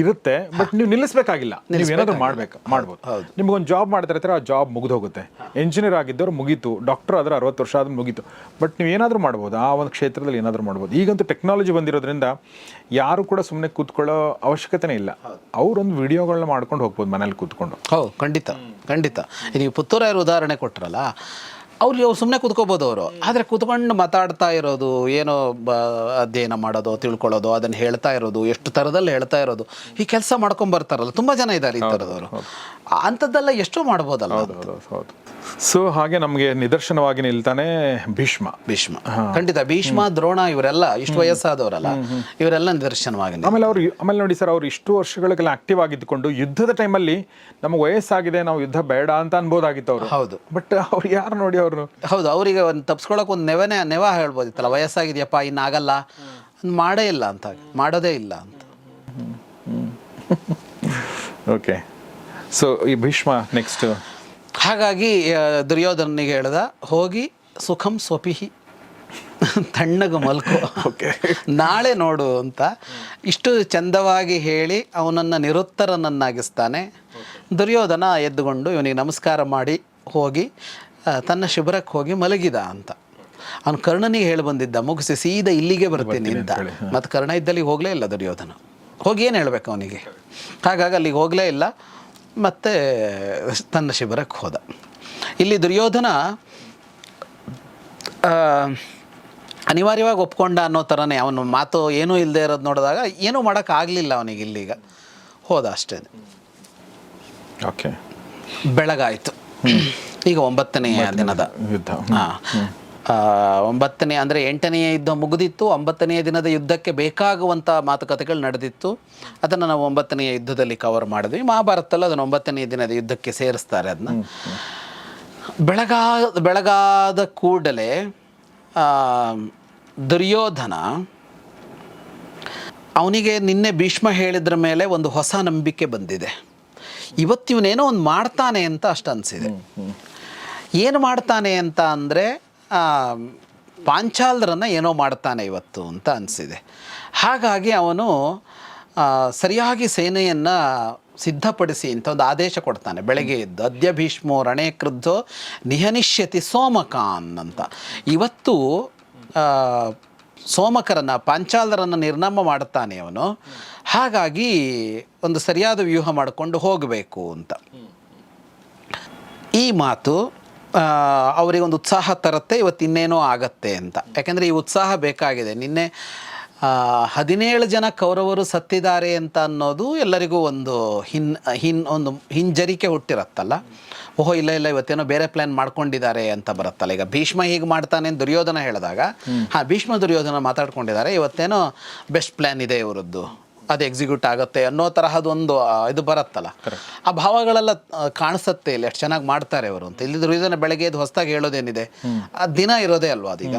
ಇರುತ್ತೆ ಬಟ್ ನೀವು ನಿಲ್ಲಿಸಬೇಕಾಗಿಲ್ಲ. ನೀವು ಏನಾದರೂ ಮಾಡ್ಬೇಕು ಮಾಡ್ಬೋದು. ನಿಮ್ಗೊಂದು ಜಾಬ್ ಮಾಡ್ತಾ ಇರ್ತಾರೆ ಆ ಜಾಬ್ ಮುಗಿದು ಹೋಗುತ್ತೆ ಇಂಜಿನಿಯರ್ ಆಗಿದ್ದವ್ರು ಮುಗೀತು ಡಾಕ್ಟರ್ ಆದ್ರೆ ಅರವತ್ತು ವರ್ಷ ಆದ್ರೆ ಮುಗೀತು. ಬಟ್ ನೀವು ಏನಾದರೂ ಮಾಡ್ಬೋದು ಆ ಒಂದು ಕ್ಷೇತ್ರದಲ್ಲಿ ಏನಾದರೂ ಮಾಡ್ಬೋದು. ಈಗಂತೂ ಟೆಕ್ನಾಲಜಿ ಬಂದಿರೋದ್ರಿಂದ ಯಾರು ಕೂಡ ಸುಮ್ಮನೆ ಕೂತ್ಕೊಳ್ಳೋ ಅವಶ್ಯಕತೆನೇ ಇಲ್ಲ. ಅವರೊಂದು ವಿಡಿಯೋಗಳನ್ನ ಮಾಡ್ಕೊಂಡು ಹೋಗ್ಬೋದು ಮನೇಲಿ ಕೂತ್ಕೊಂಡು. ಹೌದು ಖಂಡಿತ ಖಂಡಿತ. ನೀವು ಪುತ್ತೂರಾಯರು ಉದಾಹರಣೆ ಕೊಟ್ರಲ್ಲ ಅವ್ರು ಅವ್ರು ಸುಮ್ಮನೆ ಕುತ್ಕೋಬೋದು ಅವರು. ಆದರೆ ಕೂತ್ಕೊಂಡು ಮಾತಾಡ್ತಾ ಇರೋದು ಏನೋ ಬ ಅಧ್ಯಯನ ಮಾಡೋದು ತಿಳ್ಕೊಳ್ಳೋದು ಅದನ್ನು ಹೇಳ್ತಾ ಇರೋದು ಎಷ್ಟು ಥರದಲ್ಲಿ ಹೇಳ್ತಾ ಇರೋದು ಈ ಕೆಲಸ ಮಾಡ್ಕೊಂಬರ್ತಾರಲ್ಲ ತುಂಬ ಜನ ಇದ್ದಾರೆ ಈ ಥರದವರು ಅಂಥದ್ದೆಲ್ಲ ಎಷ್ಟೋ ಮಾಡ್ಬೋದಲ್ಲ. ಹೌದು. ಸೊ ಹಾಗೆ ನಮಗೆ ನಿದರ್ಶನವಾಗಿ ನಿಲ್ತಾನೆ ಭೀಷ್ಮ. ಭೀಷ್ಮ. ಖಂಡಿತ. ಭೀಷ್ಮ ದ್ರೋಣ ಇವರೆಲ್ಲ ಇಷ್ಟು ವಯಸ್ಸಾದವರಲ್ಲ ಇವರೆಲ್ಲ ನಿದರ್ಶನವಾಗಿ. ಆಮೇಲೆ ಅವರು ಆಮೇಲೆ ನೋಡಿ ಸರ್ ಅವ್ರು ಇಷ್ಟು ವರ್ಷಗಳಿಗೆಲ್ಲ ಆಕ್ಟಿವ್ ಆಗಿದ್ದುಕೊಂಡು ಯುದ್ಧದ ಟೈಮಲ್ಲಿ ನಮಗೆ ವಯಸ್ಸಾಗಿದೆ ನಾವು ಯುದ್ಧ ಬೇಡ ಅಂತ ಅನ್ಬೋದಾಗಿತ್ತು ಅವರು. ಹೌದು. ಬಟ್ ಅವ್ರು ಯಾರು ನೋಡಿ ಅವರು? ಹೌದು ಅವರಿಗೆ ಒಂದು ತಪ್ಸ್ಕೊಳಕ್ ಒಂದು ನೆವನೆ ನೆವ ಹೇಳ್ಬೋದಿತ್ತಲ್ಲ ವಯಸ್ಸಾಗಿದೆಯಪ್ಪ ಇನ್ನಾಗಲ್ಲ. ಮಾಡೇ ಇಲ್ಲ ಅಂತ ಮಾಡೋದೇ ಇಲ್ಲ ಅಂತ. ಓಕೆ ಸೊ ಈ ಭೀಷ್ಮ ನೆಕ್ಸ್ಟ್ ಹಾಗಾಗಿ ದುರ್ಯೋಧನಿಗೆ ದುರ್ಯೋಧನನಿಗೆ ಹೇಳ್ದ ಹೋಗಿ ಸುಖಂ ಸ್ವಪಿಹಿ. ತಣ್ಣಗೆ ಮಲ್ಕೋ. ನಾಳೆ ನೋಡು ಅಂತ. ಇಷ್ಟು ಚಂದವಾಗಿ ಹೇಳಿ ಅವನನ್ನು ನಿರುತ್ತರನನ್ನಾಗಿಸ್ತಾನೆ. ದುರ್ಯೋಧನ ಎದ್ದುಕೊಂಡು ಇವನಿಗೆ ನಮಸ್ಕಾರ ಮಾಡಿ ಹೋಗಿ ತನ್ನ ಶಿಬಿರಕ್ಕೆ ಹೋಗಿ ಮಲಗಿದ ಅಂತ. ಅವನು ಕರ್ಣನಿಗೆ ಹೇಳಿ ಬಂದಿದ್ದ ಮುಗಿಸಿ ಸೀದಾ ಇಲ್ಲಿಗೆ ಬರ್ತೀನಿ ಅಂತ. ಮತ್ತು ಕರ್ಣ ಇದ್ದಲ್ಲಿ ಹೋಗಲೇ ಇಲ್ಲ ದುರ್ಯೋಧನ. ಹೋಗಿ ಏನು ಹೇಳ್ಬೇಕು ಅವನಿಗೆ? ಹಾಗಾಗಿ ಅಲ್ಲಿಗೆ ಹೋಗಲೇ ಇಲ್ಲ. ಮತ್ತು ತನ್ನ ಶಿಬಿರಕ್ಕೆ ಹೋದ. ಇಲ್ಲಿ ದುರ್ಯೋಧನ ಅನಿವಾರ್ಯವಾಗಿ ಒಪ್ಕೊಂಡ ಅನ್ನೋ ಥರನೇ ಅವನು ಮಾತು ಏನೂ ಇಲ್ಲದೆ ಇರೋದು ನೋಡಿದಾಗ ಏನೂ ಮಾಡೋಕ್ಕಾಗಲಿಲ್ಲ ಅವನಿಗೆ ಇಲ್ಲಿಗ. ಹೋದ ಅಷ್ಟೇ ಓಕೆ ಬೆಳಗಾಯಿತು. ಈಗ ಒಂಬತ್ತನೆಯ ದಿನದ. ಯುದ್ಧ. ಹಾಂ. ಒಂಬತ್ತನೇ ಅಂದರೆ ಎಂಟನೆಯ ಯುದ್ಧ ಮುಗಿದಿತ್ತು. ಒಂಬತ್ತನೆಯ ದಿನದ ಯುದ್ಧಕ್ಕೆ ಬೇಕಾಗುವಂಥ ಮಾತುಕತೆಗಳು ನಡೆದಿತ್ತು. ಅದನ್ನು ನಾವು ಒಂಬತ್ತನೆಯ ಯುದ್ಧದಲ್ಲಿ ಕವರ್ ಮಾಡಿದ್ವಿ. ಮಹಾಭಾರತದಲ್ಲಿ ಅದನ್ನು ಒಂಬತ್ತನೆಯ ದಿನದ ಯುದ್ಧಕ್ಕೆ ಸೇರಿಸ್ತಾರೆ ಅದನ್ನ. ಬೆಳಗಾದ ಬೆಳಗಾದ ಕೂಡಲೇ ದುರ್ಯೋಧನ ಅವನಿಗೆ ನಿನ್ನೆ ಭೀಷ್ಮ ಹೇಳಿದ್ರ ಮೇಲೆ ಒಂದು ಹೊಸ ನಂಬಿಕೆ ಬಂದಿದೆ. ಇವತ್ತಿವನೇನೋ ಒಂದು ಮಾಡ್ತಾನೆ ಅಂತ ಅಷ್ಟು ಅನಿಸಿದೆ. ಏನು ಮಾಡ್ತಾನೆ ಅಂತ ಅಂದರೆ ಪಾಂಚಾಲರನ್ನು ಏನೋ ಮಾಡ್ತಾನೆ ಇವತ್ತು ಅಂತ ಅನಿಸಿದೆ. ಹಾಗಾಗಿ ಅವನು ಸರಿಯಾಗಿ ಸೇನೆಯನ್ನು ಸಿದ್ಧಪಡಿಸಿ ಅಂತ ಒಂದು ಆದೇಶ ಕೊಡ್ತಾನೆ. ಬೆಳಗ್ಗೆ ಎದ್ದು, ಅದ್ಯ ಭೀಷ್ಮೋ ರಣೇ ಕ್ರುದ್ಧೋ ನಿಹನಿಷ್ಯತಿ ಸೋಮಕಾನ್ ಅಂತ. ಇವತ್ತು ಸೋಮಕರನ್ನು, ಪಾಂಚಾಲರನ್ನು ನಿರ್ನಾಮ ಮಾಡುತ್ತಾನೆ ಅವನು. ಹಾಗಾಗಿ ಒಂದು ಸರಿಯಾದ ವ್ಯೂಹ ಮಾಡಿಕೊಂಡು ಹೋಗಬೇಕು ಅಂತ. ಈ ಮಾತು ಅವರಿಗೆ ಒಂದು ಉತ್ಸಾಹ ತರುತ್ತೆ ಇವತ್ತು ಇನ್ನೇನೋ ಆಗತ್ತೆ ಅಂತ. ಯಾಕೆಂದರೆ ಈ ಉತ್ಸಾಹ ಬೇಕಾಗಿದೆ. ನಿನ್ನೆ ಹದಿನೇಳು ಜನ ಕೌರವರು ಸತ್ತಿದ್ದಾರೆ ಅಂತ ಅನ್ನೋದು ಎಲ್ಲರಿಗೂ ಒಂದು ಹಿನ್ ಹಿನ್ ಒಂದು ಹಿಂಜರಿಕೆ ಹುಟ್ಟಿರತ್ತಲ್ಲ? ಓಹೋ ಇಲ್ಲ ಇಲ್ಲ ಇವತ್ತೇನೋ ಬೇರೆ ಪ್ಲ್ಯಾನ್ ಮಾಡ್ಕೊಂಡಿದ್ದಾರೆ ಅಂತ ಬರುತ್ತಲ್ಲ. ಈಗ ಭೀಷ್ಮ ಹೀಗೆ ಮಾಡ್ತಾನೆ ದುರ್ಯೋಧನ ಹೇಳಿದಾಗ ಹಾಂ ಭೀಷ್ಮ ದುರ್ಯೋಧನ ಮಾತಾಡ್ಕೊಂಡಿದ್ದಾರೆ ಇವತ್ತೇನೋ ಬೆಸ್ಟ್ ಪ್ಲ್ಯಾನ್ ಇದೆ ಇವರದ್ದು. ಅದು ಎಕ್ಸಿಕ್ಯೂಟ್ ಆಗುತ್ತೆ ಅನ್ನೋ ತರಹದೊಂದು ಇದು ಬರುತ್ತಲ್ಲ. ಆ ಭಾವಗಳೆಲ್ಲ ಕಾಣಿಸುತ್ತೆ ಇಲ್ಲಿ ಎಷ್ಟು ಚೆನ್ನಾಗಿ ಮಾಡ್ತಾರೆ ಅವರು ಅಂತ. ಇಲ್ಲಿ ರೀಸನ್ ಬೆಳಗ್ಗೆ ಎದ್ದು ಹೊಸದಾಗಿ ಹೇಳೋದೇನಿದೆ ಆ ದಿನ ಇರೋದೇ ಅಲ್ವಾ ಅದೀಗ?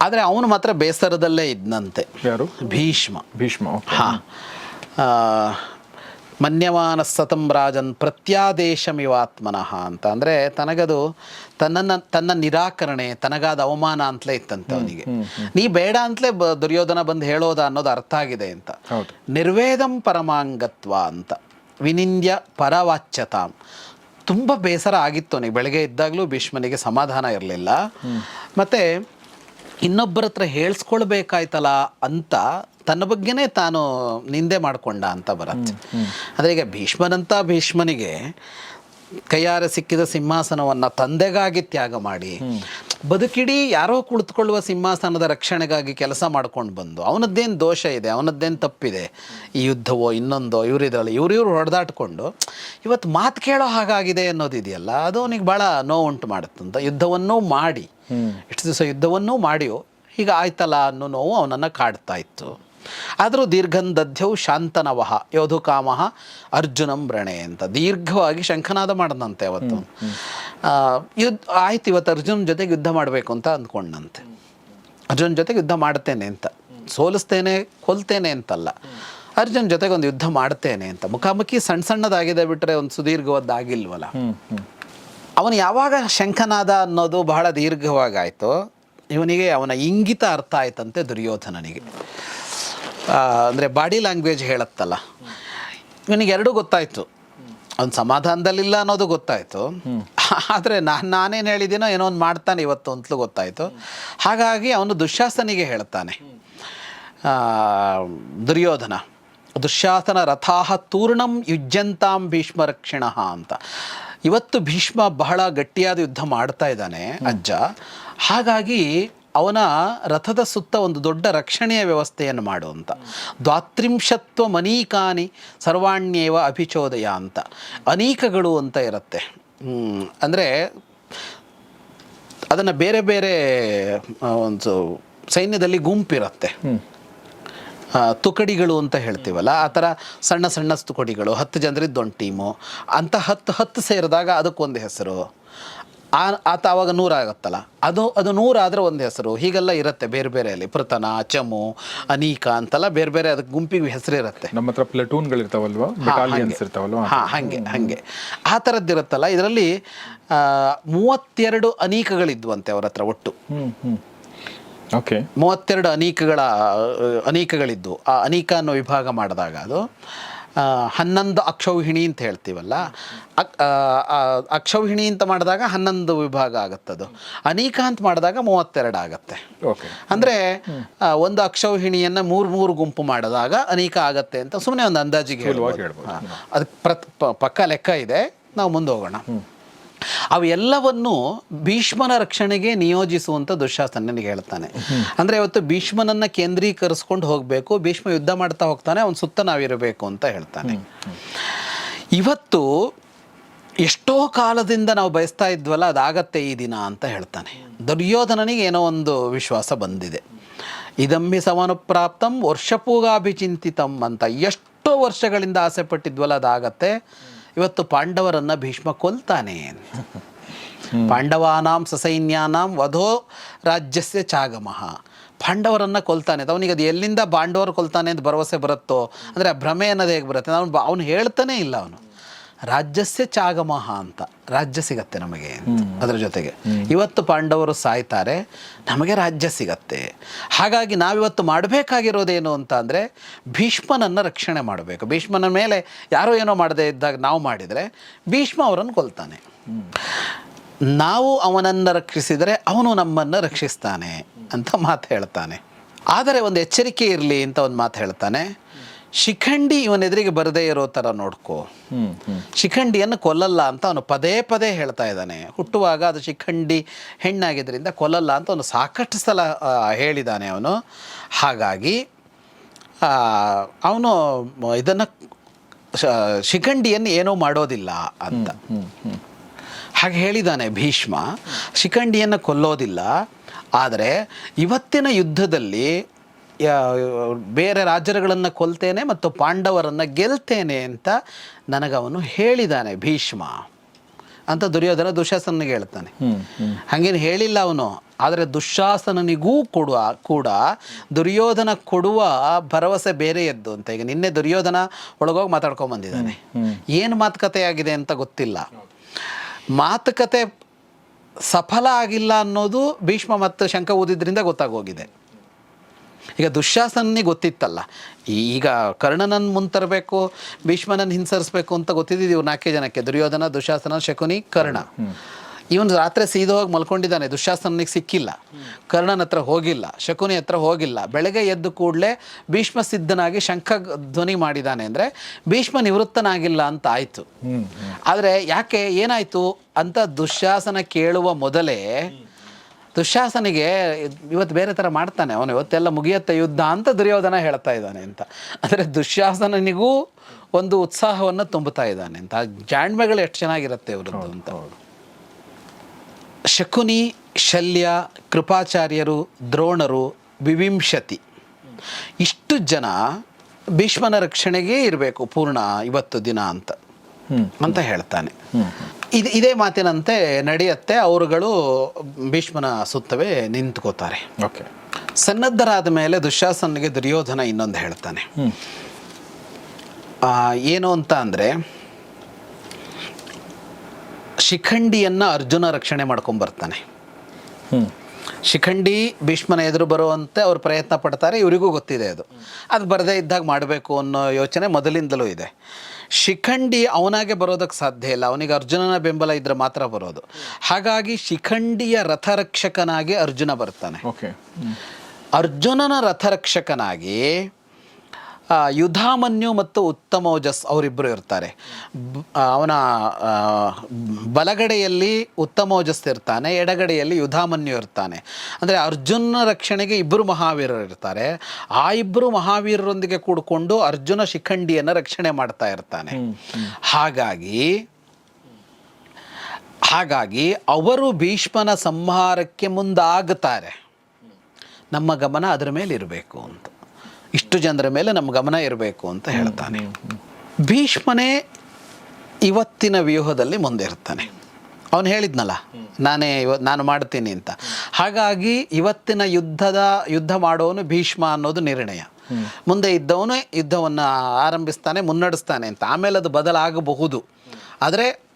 ಆದರೆ ಅವನು ಮಾತ್ರ ಬೇಸರದಲ್ಲೇ ಇದ್ನಂತೆ. ಯಾರು? ಭೀಷ್ಮ. ಭೀಷ್ಮ ಹಾಂ. ಮನ್ಯಮಾನ ಸತಂ ರಾಜನ್ ಪ್ರತ್ಯಾದೇಶಮಿವಾತ್ಮನಃ ಅಂತ. ಅಂದರೆ ತನಗದು ತನ್ನನ್ನ ತನ್ನ ನಿರಾಕರಣೆ ತನಗಾದ ಅವಮಾನ ಅಂತಲೇ ಇತ್ತಂತೆ ಅವನಿಗೆ. ನೀ ಬೇಡ ಅಂತಲೇ ಬ ದುರ್ಯೋಧನ ಬಂದು ಹೇಳೋದ ಅನ್ನೋದು ಅರ್ಥ ಆಗಿದೆ ಅಂತ. ನಿರ್ವೇದಂ ಪರಮಾಂಗತ್ವ ಅಂತ. ವಿನಿಂದ್ಯ ಪರವಾಚ್ಯತಾಂ. ತುಂಬ ಬೇಸರ ಆಗಿತ್ತು ಅವನಿಗೆ. ಬೆಳಗ್ಗೆ ಇದ್ದಾಗಲೂ ಭೀಷ್ಮನಿಗೆ ಸಮಾಧಾನ ಇರಲಿಲ್ಲ. ಮತ್ತು ಇನ್ನೊಬ್ಬರ ಹತ್ರ ಹೇಳ್ಸ್ಕೊಳ್ಬೇಕಾಯ್ತಲ್ಲ ಅಂತ ತನ್ನ ಬಗ್ಗೆನೇ ತಾನು ನಿಂದೆ ಮಾಡಿಕೊಂಡ ಅಂತ ಬರುತ್ತೆ. ಅಂದರೆ ಈಗ ಭೀಷ್ಮನಂತ ಭೀಷ್ಮನಿಗೆ ಕೈಯಾರೆ ಸಿಕ್ಕಿದ ಸಿಂಹಾಸನವನ್ನು ತಂದೆಗಾಗಿ ತ್ಯಾಗ ಮಾಡಿ ಬದುಕಿಡೀ ಯಾರೋ ಕುಳಿತುಕೊಳ್ಳುವ ಸಿಂಹಾಸನದ ರಕ್ಷಣೆಗಾಗಿ ಕೆಲಸ ಮಾಡ್ಕೊಂಡು ಬಂದು ಅವನದ್ದೇನು ದೋಷ ಇದೆ ಅವನದ್ದೇನು ತಪ್ಪಿದೆ ಈ ಯುದ್ಧವೋ ಇನ್ನೊಂದೋ ಇವರಿದಲ್ಲ ಇವ್ರಿ ಇವ್ರು ಹೊಡೆದಾಡ್ಕೊಂಡು ಇವತ್ತು ಮಾತು ಕೇಳೋ ಹಾಗಾಗಿದೆ ಅನ್ನೋದಿದೆಯಲ್ಲ ಅದು ಅವನಿಗೆ ಭಾಳ ನೋವುಂಟು ಮಾಡುತ್ತಂತ ಯುದ್ಧವನ್ನೂ ಮಾಡಿ ಇಷ್ಟು ದಿವಸ ಯುದ್ಧವನ್ನೂ ಮಾಡಿಯೋ ಈಗ ಆಯ್ತಲ್ಲ ಅನ್ನೋ ನೋವು ಅವನನ್ನು ಕಾಡ್ತಾ ಇತ್ತು. ಆದರೂ ದೀರ್ಘಂದಧ್ಯವು ಶಾಂತನವಹ ಯೋಧುಕಾಮಃ ಅರ್ಜುನಂ ವ್ರಣೆ ಅಂತ. ದೀರ್ಘವಾಗಿ ಶಂಖನಾದ ಮಾಡದಂತೆ ಅವತ್ತು. ಆ, ಯುದ್ಧ ಆಯ್ತು ಇವತ್ತು ಅರ್ಜುನ್ ಜೊತೆಗೆ ಯುದ್ಧ ಮಾಡಬೇಕು ಅಂತ ಅಂದ್ಕೊಂಡಂತೆ. ಅರ್ಜುನ್ ಜೊತೆಗೆ ಯುದ್ಧ ಮಾಡ್ತೇನೆ ಅಂತ. ಸೋಲಿಸ್ತೇನೆ ಕೊಲ್ತೇನೆ ಅಂತಲ್ಲ. ಅರ್ಜುನ್ ಜೊತೆಗೆ ಒಂದು ಯುದ್ಧ ಮಾಡ್ತೇನೆ ಅಂತ. ಮುಖಾಮುಖಿ ಸಣ್ಣ ಸಣ್ಣದಾಗಿದೆ ಬಿಟ್ಟರೆ ಒಂದು ಸುದೀರ್ಘವಾದ್ದಾಗಿಲ್ವಲ್ಲ. ಹ್ಮ್. ಅವನು ಯಾವಾಗ ಶಂಖನಾದ ಅನ್ನೋದು ಬಹಳ ದೀರ್ಘವಾಗಾಯಿತು ಇವನಿಗೆ ಅವನ ಇಂಗಿತ ಅರ್ಥ ಆಯ್ತಂತೆ ದುರ್ಯೋಧನನಿಗೆ. ಅಂದರೆ ಬಾಡಿ ಲ್ಯಾಂಗ್ವೇಜ್ ಹೇಳುತ್ತಲ್ಲ. ನನಗೆ ಎರಡೂ ಗೊತ್ತಾಯಿತು. ಅವ್ನು ಸಮಾಧಾನದಲ್ಲಿಲ್ಲ ಅನ್ನೋದು ಗೊತ್ತಾಯಿತು. ಆದರೆ ನಾನು, ನಾನೇನು ಹೇಳಿದ್ದೀನೋ ಏನೋ ಒಂದು ಮಾಡ್ತಾನೆ ಇವತ್ತು ಅಂತಲೂ ಗೊತ್ತಾಯಿತು. ಹಾಗಾಗಿ ಅವನು ದುಶ್ಯಾಸನಿಗೆ ಹೇಳ್ತಾನೆ. ದುರ್ಯೋಧನ, ದುಶ್ಯಾಸನ ರಥಾಹ ತೂರ್ಣಂ ಯುಜ್ಯಂತಾಂ ಭೀಷ್ಮ ರಕ್ಷಿಣ ಅಂತ. ಇವತ್ತು ಭೀಷ್ಮ ಬಹಳ ಗಟ್ಟಿಯಾದ ಯುದ್ಧ ಮಾಡ್ತಾ ಇದ್ದಾನೆ ಅಜ್ಜ. ಹಾಗಾಗಿ ಅವನ ರಥದ ಸುತ್ತ ಒಂದು ದೊಡ್ಡ ರಕ್ಷಣೆಯ ವ್ಯವಸ್ಥೆಯನ್ನು ಮಾಡು ಅಂತ. ದ್ವಾತ್ರಿಂಶತ್ವ ಮನೀಕಾನಿ ಸರ್ವಾಣ್ಯೇವ ಅಭಿಚೋದಯ ಅಂತ. ಅನೇಕಗಳು ಅಂತ ಇರುತ್ತೆ. ಅಂದರೆ ಅದನ್ನು ಬೇರೆ ಬೇರೆ ಒಂದು ಸೈನ್ಯದಲ್ಲಿ ಗುಂಪಿರುತ್ತೆ. ತುಕಡಿಗಳು ಅಂತ ಹೇಳ್ತೀವಲ್ಲ ಆ ಥರ ಸಣ್ಣ ಸಣ್ಣ ತುಕಡಿಗಳು ಹತ್ತು ಜನರಿದ್ದೊಂದು ಟೀಮು ಅಂತ ಹತ್ತು ಹತ್ತು ಸೇರಿದಾಗ ಅದಕ್ಕೊಂದು ಹೆಸರು. ಆ ಆತ ಆವಾಗ ನೂರಾಗತ್ತಲ್ಲ? ಅದು ಅದು ನೂರಾದರೆ ಒಂದು ಹೆಸರು. ಹೀಗೆಲ್ಲ ಇರುತ್ತೆ ಬೇರೆ ಬೇರೆಯಲ್ಲಿ. ಪೃತನ ಚಮು ಅನೀಕ ಅಂತೆಲ್ಲ ಬೇರೆ ಬೇರೆ ಅದಕ್ಕೆ ಗುಂಪಿಗೆ ಹೆಸರಿರುತ್ತೆ. ನಮ್ಮ ಹತ್ರ ಪ್ಲಟೂನ್ಗಳಿರ್ತಾವಲ್ವಾ? ಇರ್ತಾವಲ್ವ ಇರ್ತಾವಲ್ವಾ? ಹಾಂ ಹಾಗೆ ಹಾಗೆ. ಆ ಥರದ್ದಿರುತ್ತಲ್ಲ. ಇದರಲ್ಲಿ ಮೂವತ್ತೆರಡು ಅನೀಕಗಳಿದ್ವಂತೆ ಅವ್ರ ಹತ್ರ ಒಟ್ಟು. ಓಕೆ. ಮೂವತ್ತೆರಡು ಅನೀಕಗಳ ಅನೀಕಗಳಿದ್ದು. ಆ ಅನೀಕ ಅನ್ನೋ ವಿಭಾಗ ಮಾಡಿದಾಗ ಅದು. ಹನ್ನೊಂದು ಅಕ್ಷೌಹಿಣಿ ಅಂತ ಹೇಳ್ತೀವಲ್ಲ? ಅಕ್ಷೌಹಿಣಿ ಅಂತ ಮಾಡಿದಾಗ ಹನ್ನೊಂದು ವಿಭಾಗ ಆಗುತ್ತದು. ಅನೇಕ ಅಂತ ಮಾಡಿದಾಗ ಮೂವತ್ತೆರಡು ಆಗುತ್ತೆ. ಓಕೆ ಅಂದರೆ ಒಂದು ಅಕ್ಷೌಹಿಣಿಯನ್ನು ಮೂರು ಮೂರು ಗುಂಪು ಮಾಡಿದಾಗ ಅನೇಕ ಆಗತ್ತೆ ಅಂತ ಸುಮ್ಮನೆ ಒಂದು ಅಂದಾಜಿಗೆ ಹೇಳ್ಬೋದು. ಅದಕ್ಕೆ ಪ್ರತ್ ಪ- ಪಕ್ಕ ಲೆಕ್ಕ ಇದೆ. ನಾವು ಮುಂದೆ ಹೋಗೋಣ. ಅವೆಲ್ಲವನ್ನು ಭೀಷ್ಮನ ರಕ್ಷಣೆಗೆ ನಿಯೋಜಿಸುವಂಥ ದುಶ್ಯಾಸನನಿಗೆ ಹೇಳ್ತಾನೆ. ಅಂದರೆ ಇವತ್ತು ಭೀಷ್ಮನನ್ನ ಕೇಂದ್ರೀಕರಿಸ್ಕೊಂಡು ಹೋಗಬೇಕು ಭೀಷ್ಮ ಯುದ್ಧ ಮಾಡ್ತಾ ಹೋಗ್ತಾನೆ ಅವನ ಸುತ್ತ ನಾವಿರಬೇಕು ಅಂತ ಹೇಳ್ತಾನೆ. ಇವತ್ತು ಎಷ್ಟೋ ಕಾಲದಿಂದ ನಾವು ಬಯಸ್ತಾ ಇದ್ವಲ್ಲ ಅದಾಗತ್ತೆ ಈ ದಿನ ಅಂತ ಹೇಳ್ತಾನೆ. ದುರ್ಯೋಧನನಿಗೆ ಏನೋ ಒಂದು ವಿಶ್ವಾಸ ಬಂದಿದೆ. ಇದಮ್ಮಿ ಸಮಾನುಪ್ರಾಪ್ತಂ ವರ್ಷಪೂಗಾಭಿಚಿಂತಿತಂ ಅಂತ ಎಷ್ಟೋ ವರ್ಷಗಳಿಂದ ಆಸೆ ಪಟ್ಟಿದ್ವಲ್ಲ ಅದಾಗತ್ತೆ. ಇವತ್ತು ಪಾಂಡವರನ್ನು ಭೀಷ್ಮ ಕೊಲ್ತಾನೆ. ಪಾಂಡವಾನಾಂ ಸಸೈನ್ಯಾನಾಂ ವಧೋ ರಾಜ್ಯಸ್ಯ ಚಾಗಮಃ. ಪಾಂಡವರನ್ನು ಕೊಲ್ತಾನೆ. ಅವನಿಗೆ ಅದು ಎಲ್ಲಿಂದ ಪಾಂಡವರು ಕೊಲ್ತಾನೆ ಅಂತ ಭರವಸೆ ಬರುತ್ತೋ, ಅಂದರೆ ಆ ಭ್ರಮೆ ಅನ್ನೋದು ಹೇಗೆ ಬರುತ್ತೆ? ಅವನು ಅವನು ಹೇಳ್ತಾನೆ ಇಲ್ಲ ಅವನು. ರಾಜ್ಯಸ್ಯ ಚಾಗಮಹ ಅಂತ. ರಾಜ್ಯ ಸಿಗತ್ತೆ ನಮಗೆ ಅದರ ಜೊತೆಗೆ. ಇವತ್ತು ಪಾಂಡವರು ಸಾಯ್ತಾರೆ, ನಮಗೆ ರಾಜ್ಯ ಸಿಗತ್ತೆ. ಹಾಗಾಗಿ ನಾವಿವತ್ತು ಮಾಡಬೇಕಾಗಿರೋದೇನು ಅಂತ ಅಂದರೆ ಭೀಷ್ಮನನ್ನು ರಕ್ಷಣೆ ಮಾಡಬೇಕು. ಭೀಷ್ಮನ ಮೇಲೆ ಯಾರೋ ಏನೋ ಮಾಡದೇ ಇದ್ದಾಗ ನಾವು ಮಾಡಿದರೆ ಭೀಷ್ಮ ಅವರನ್ನು ಕೊಲ್ತಾನೆ. ನಾವು ಅವನನ್ನು ರಕ್ಷಿಸಿದರೆ ಅವನು ನಮ್ಮನ್ನು ರಕ್ಷಿಸ್ತಾನೆ ಅಂತ ಮಾತು ಹೇಳ್ತಾನೆ. ಆದರೆ ಒಂದು ಎಚ್ಚರಿಕೆ ಇರಲಿ ಅಂತ ಒಂದು ಮಾತು ಹೇಳ್ತಾನೆ. ಶಿಖಂಡಿ ಇವನ ಎದುರಿಗೆ ಬರದೇ ಇರೋ ಥರ ನೋಡ್ಕೋ. ಶಿಖಂಡಿಯನ್ನು ಕೊಲ್ಲಲ್ಲ ಅಂತ ಅವನು ಪದೇ ಪದೇ ಹೇಳ್ತಾ ಇದ್ದಾನೆ. ಹುಟ್ಟುವಾಗ ಅದು ಶಿಖಂಡಿ ಹೆಣ್ಣಾಗಿದ್ದರಿಂದ ಕೊಲ್ಲಲ್ಲ ಅಂತ ಅವನು ಸಾಕಷ್ಟು ಸಲ ಹೇಳಿದ್ದಾನೆ ಅವನು. ಹಾಗಾಗಿ ಅವನು ಇದನ್ನು ಶಿಖಂಡಿಯನ್ನು ಏನೂ ಮಾಡೋದಿಲ್ಲ ಅಂತ. ಹಾಗೆ ಹೇಳಿದ್ದಾನೆ ಭೀಷ್ಮ. ಶಿಖಂಡಿಯನ್ನು ಕೊಲ್ಲೋದಿಲ್ಲ. ಆದರೆ ಇವತ್ತಿನ ಯುದ್ಧದಲ್ಲಿ ಬೇರೆ ರಾಜರುಗಳನ್ನು ಕೊಲ್ತೇನೆ ಮತ್ತು ಪಾಂಡವರನ್ನು ಗೆಲ್ತೇನೆ ಅಂತ ನನಗವನು ಹೇಳಿದ್ದಾನೆ ಭೀಷ್ಮ ಅಂತ ದುರ್ಯೋಧನ ದುಶಾಸನಿಗೆ ಹೇಳ್ತಾನೆ. ಹಂಗೇನು ಹೇಳಿಲ್ಲ ಅವನು ಆದರೆ ದುಶಾಸನನಿಗೂ ಕೊಡುವ ಕೂಡ ದುರ್ಯೋಧನ ಕೊಡುವ ಭರವಸೆ ಬೇರೆಯದ್ದು ಅಂತ. ಈಗ ನಿನ್ನೆ ದುರ್ಯೋಧನ ಒಳಗೋಗಿ ಮಾತಾಡ್ಕೊಂಬಂದಿದ್ದಾನೆ ಏನು ಮಾತುಕತೆ ಆಗಿದೆ ಅಂತ ಗೊತ್ತಿಲ್ಲ. ಮಾತುಕತೆ ಸಫಲ ಆಗಿಲ್ಲ ಅನ್ನೋದು ಭೀಷ್ಮ ಮತ್ತು ಶಂಕ ಓದಿದ್ರಿಂದ ಗೊತ್ತಾಗೋಗಿದೆ. ಈಗ ದುಶ್ಯಾಸನಿಗೆ ಗೊತ್ತಿತ್ತಲ್ಲ. ಈಗ ಕರ್ಣನನ್ನು ಮುಂತರಬೇಕು ಭೀಷ್ಮನನ್ನು ಹಿಂಸರಿಸ್ಬೇಕು ಅಂತ ಗೊತ್ತಿದ್ದಿದ್ದು ಇವ್ರು ನಾಲ್ಕೇ ಜನಕ್ಕೆ ದುರ್ಯೋಧನ ದುಶಾಸನ ಶಕುನಿ ಕರ್ಣ. ಇವನು ರಾತ್ರಿ ಸೀದ ಹೋಗಿ ಮಲ್ಕೊಂಡಿದ್ದಾನೆ ದುಶಾಸನಿಗೆ ಸಿಕ್ಕಿಲ್ಲ. ಕರ್ಣನ ಹತ್ರ ಹೋಗಿಲ್ಲ ಶಕುನಿ ಹತ್ರ ಹೋಗಿಲ್ಲ. ಬೆಳಗ್ಗೆ ಎದ್ದು ಕೂಡಲೇ ಭೀಷ್ಮ ಸಿದ್ಧನಾಗಿ ಶಂಖ ಧ್ವನಿ ಮಾಡಿದ್ದಾನೆ ಅಂದರೆ ಭೀಷ್ಮ ನಿವೃತ್ತನಾಗಿಲ್ಲ ಅಂತ ಆಯಿತು. ಆದರೆ ಯಾಕೆ ಏನಾಯಿತು ಅಂತ ದುಶ್ಯಾಸನ ಕೇಳುವ ಮೊದಲೇ ದುಶ್ಯಾಸನಿಗೆ ಇವತ್ತು ಬೇರೆ ಥರ ಮಾಡ್ತಾನೆ ಅವನು. ಇವತ್ತೆಲ್ಲ ಮುಗಿಯತ್ತೆ ಯುದ್ಧ ಅಂತ ದುರ್ಯೋಧನ ಹೇಳ್ತಾ ಇದ್ದಾನೆ ಅಂತ. ಅಂದರೆ ದುಶ್ಯಾಸನನಿಗೂ ಒಂದು ಉತ್ಸಾಹವನ್ನು ತುಂಬುತ್ತಾ ಇದ್ದಾನೆ ಅಂತ. ಜಾಣ್ಮೆಗಳು ಎಷ್ಟು ಚೆನ್ನಾಗಿರುತ್ತೆ ಇವರದ್ದು ಅಂತ. ಶಕುನಿ ಶಲ್ಯ ಕೃಪಾಚಾರ್ಯರು ದ್ರೋಣರು ವಿವಿಂಶತಿ. ಇಷ್ಟು ಜನ ಭೀಷ್ಮನ ರಕ್ಷಣೆಗೆ ಇರಬೇಕು ಪೂರ್ಣ ಇವತ್ತು ದಿನ ಅಂತ. ಅಂತ ಹೇಳ್ತಾನೆ. ಇದು ಇದೇ ಮಾತಿನಂತೆ ನಡೆಯುತ್ತೆ. ಅವರುಗಳು ಭೀಷ್ಮನ ಸುತ್ತವೇ ನಿಂತ್ಕೋತಾರೆ. ಓಕೆ. ಸನ್ನದ್ಧರಾದ ಮೇಲೆ ದುಶ್ಯಾಸನಿಗೆ ದುರ್ಯೋಧನ ಇನ್ನೊಂದು ಹೇಳ್ತಾನೆ. ಏನು ಅಂತ ಅಂದರೆ ಶಿಖಂಡಿಯನ್ನು ಅರ್ಜುನ ರಕ್ಷಣೆ ಮಾಡ್ಕೊಂಡ್ ಬರ್ತಾನೆ. ಶಿಖಂಡಿ ಭೀಷ್ಮನ ಎದುರು ಬರುವಂತೆ ಅವರು ಪ್ರಯತ್ನ ಪಡ್ತಾರೆ ಇವರಿಗೂ ಗೊತ್ತಿದೆ ಅದು. ಅದು ಬರದೇ ಇದ್ದಾಗ ಮಾಡಬೇಕು ಅನ್ನೋ ಯೋಚನೆ ಮೊದಲಿಂದಲೂ ಇದೆ. ಶಿಖಂಡಿ ಅವನಾಗೆ ಬರೋದಕ್ಕೆ ಸಾಧ್ಯ ಇಲ್ಲ. ಅವನಿಗೆ ಅರ್ಜುನನ ಬೆಂಬಲ ಇದ್ರೆ ಮಾತ್ರ ಬರೋದು. ಹಾಗಾಗಿ ಶಿಖಂಡಿಯ ರಥರಕ್ಷಕನಾಗಿ ಅರ್ಜುನ ಬರ್ತಾನೆ. ಓಕೆ ಅರ್ಜುನನ ರಥರಕ್ಷಕನಾಗಿ ಯುಧಾಮನ್ಯು ಮತ್ತು ಉತ್ತಮೋಜಸ್ ಅವರಿಬ್ಬರು ಇರ್ತಾರೆ. ಅವನ ಬಲಗಡೆಯಲ್ಲಿ ಉತ್ತಮೋಜಸ್ ಇರ್ತಾನೆ ಎಡಗಡೆಯಲ್ಲಿ ಯುಧಾಮನ್ಯು ಇರ್ತಾನೆ. ಅಂದರೆ ಅರ್ಜುನ ರಕ್ಷಣೆಗೆ ಇಬ್ಬರು ಮಹಾವೀರರು ಇರ್ತಾರೆ. ಆ ಇಬ್ಬರು ಮಹಾವೀರರೊಂದಿಗೆ ಕೂಡಿಕೊಂಡು ಅರ್ಜುನ ಶಿಖಂಡಿಯನ್ನು ರಕ್ಷಣೆ ಮಾಡ್ತಾ ಇರ್ತಾನೆ. ಹಾಗಾಗಿ ಹಾಗಾಗಿ ಅವರು ಭೀಷ್ಮನ ಸಂಹಾರಕ್ಕೆ ಮುಂದಾಗುತ್ತಾರೆ ನಮ್ಮ ಗಮನ ಅದರ ಮೇಲೆ ಇರಬೇಕು ಅಂತ. ಇಷ್ಟು ಜನರ ಮೇಲೆ ನಮ್ಮ ಗಮನ ಇರಬೇಕು ಅಂತ ಹೇಳ್ತಾನೆ. ಭೀಷ್ಮನೇ ಇವತ್ತಿನ ವ್ಯೂಹದಲ್ಲಿ ಮುಂದೆ ಇರ್ತಾನೆ. ಅವನು ಹೇಳಿದ್ನಲ್ಲ, ನಾನೇ ಇವ, ನಾನು ಮಾಡ್ತೀನಿ ಅಂತ. ಹಾಗಾಗಿ ಇವತ್ತಿನ ಯುದ್ಧದ, ಯುದ್ಧ ಮಾಡೋನು ಭೀಷ್ಮ ಅನ್ನೋದು ನಿರ್ಣಯ. ಮುಂದೆ ಇದ್ದವನೇ ಯುದ್ಧವನ್ನು ಆರಂಭಿಸ್ತಾನೆ, ಮುನ್ನಡೆಸ್ತಾನೆ ಅಂತ. ಆಮೇಲೆ ಅದು ಬದಲಾಗಬಹುದು. ಆದರೆ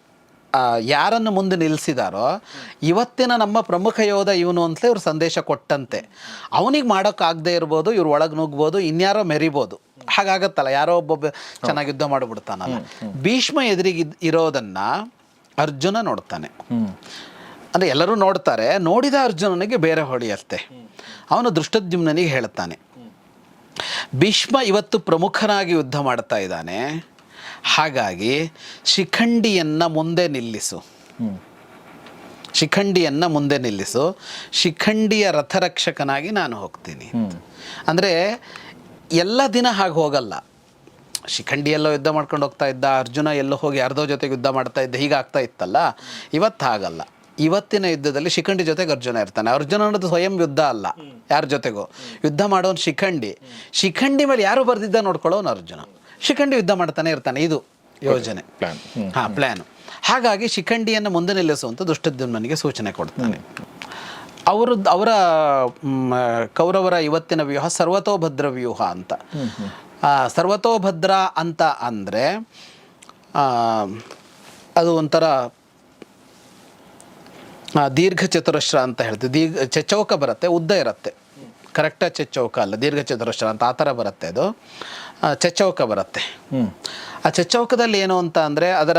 ಯಾರನ್ನು ಮುಂದೆ ನಿಲ್ಲಿಸಿದಾರೋ ಇವತ್ತಿನ ನಮ್ಮ ಪ್ರಮುಖ ಯೋಧ ಇವನು ಅಂತಲೇ ಇವ್ರು ಸಂದೇಶ ಕೊಟ್ಟಂತೆ. ಅವನಿಗೆ ಮಾಡೋಕ್ಕಾಗದೇ ಇರ್ಬೋದು ಇವ್ರು ಒಳಗೆ ನುಗ್ಬೋದು ಇನ್ಯಾರೋ ಮೆರಿಬೋದು. ಹಾಗಾಗತ್ತಲ್ಲ ಯಾರೋ ಒಬ್ಬೊಬ್ಬ ಚೆನ್ನಾಗಿ ಯುದ್ಧ ಮಾಡಿಬಿಡ್ತಾನಲ್ಲ. ಭೀಷ್ಮ ಎದುರಿಗೆ ಇರೋದನ್ನ ಅರ್ಜುನ ನೋಡ್ತಾನೆ. ಅಂದರೆ ಎಲ್ಲರೂ ನೋಡ್ತಾರೆ ನೋಡಿದ ಅರ್ಜುನನಿಗೆ ಬೇರೆ ಹೊಡೆಯತ್ತೆ ಅವನು ದೃಷ್ಟದ್ಯುಮ್ನಿಗೆ ಹೇಳ್ತಾನೆ. ಭೀಷ್ಮ ಇವತ್ತು ಪ್ರಮುಖನಾಗಿ ಯುದ್ಧ ಮಾಡ್ತಾ ಇದ್ದಾನೆ. ಹಾಗಾಗಿ ಶಿಖಂಡಿಯನ್ನು ಮುಂದೆ ನಿಲ್ಲಿಸು. ಶಿಖಂಡಿಯನ್ನು ಮುಂದೆ ನಿಲ್ಲಿಸು. ಶಿಖಂಡಿಯ ರಥರಕ್ಷಕನಾಗಿ ನಾನು ಹೋಗ್ತೀನಿ ಅಂದರೆ ಎಲ್ಲ ದಿನ ಹಾಗೆ ಹೋಗಲ್ಲ. ಶಿಖಂಡಿ ಎಲ್ಲೋ ಯುದ್ಧ ಮಾಡ್ಕೊಂಡು ಹೋಗ್ತಾ ಇದ್ದ ಅರ್ಜುನ ಎಲ್ಲೋ ಹೋಗಿ ಯಾರ್ದೋ ಜೊತೆಗೆ ಯುದ್ಧ ಮಾಡ್ತಾ ಇದ್ದ ಹೀಗಾಗ್ತಾ ಇತ್ತಲ್ಲ? ಇವತ್ತು ಹಾಗಲ್ಲ. ಇವತ್ತಿನ ಯುದ್ಧದಲ್ಲಿ ಶಿಖಂಡಿ ಜೊತೆಗೆ ಅರ್ಜುನ ಇರ್ತಾನೆ. ಅರ್ಜುನ ಅನ್ನೋದು ಸ್ವಯಂ ಯುದ್ಧ ಅಲ್ಲ ಯಾರ ಜೊತೆಗೂ. ಯುದ್ಧ ಮಾಡೋನು ಶಿಖಂಡಿ. ಶಿಖಂಡಿ ಮೇಲೆ ಯಾರು ಬರ್ದಿದ್ದ ನೋಡ್ಕೊಳ್ಳೋನು ಅರ್ಜುನ. ಶಿಖಂಡಿ ಯುದ್ಧ ಮಾಡ್ತಾನೆ ಇರ್ತಾನೆ ಇದು ಯೋಜನೆ. ಪ್ಲಾನ್ ಹಾಂ ಪ್ಲ್ಯಾನು ಹಾಗಾಗಿ ಶಿಖಂಡಿಯನ್ನು ಮುಂದೆ ನಿಲ್ಲಿಸುವಂಥ ದುಷ್ಟದ್ಯುಮ್ನಿಗೆ ಸೂಚನೆ ಕೊಡ್ತಾನೆ. ಅವರು ಅವರ ಕೌರವರ ಇವತ್ತಿನ ವ್ಯೂಹ ಸರ್ವತೋಭದ್ರ ವ್ಯೂಹ ಅಂತ. ಸರ್ವತೋಭದ್ರ ಅಂತ ಅಂದರೆ ಅದು ಒಂಥರ ದೀರ್ಘ ಚತುರಶ್ರ ಅಂತ ಹೇಳ್ತೀವಿ. ದೀರ್ಘ ಚಚ್ಚೌಕ ಬರುತ್ತೆ ಉದ್ದ ಇರುತ್ತೆ. ಕರೆಕ್ಟಾಗಿ ಚಚ್ಚೌಕ ಅಲ್ಲ ದೀರ್ಘ ಚತುರಶ್ರ ಅಂತ ಆ ಥರ ಬರುತ್ತೆ ಅದು. ಚಚ್ಚೌಕ ಬರುತ್ತೆ. ಆ ಚಚ್ಚೌಕದಲ್ಲಿ ಏನು ಅಂತ ಅಂದರೆ ಅದರ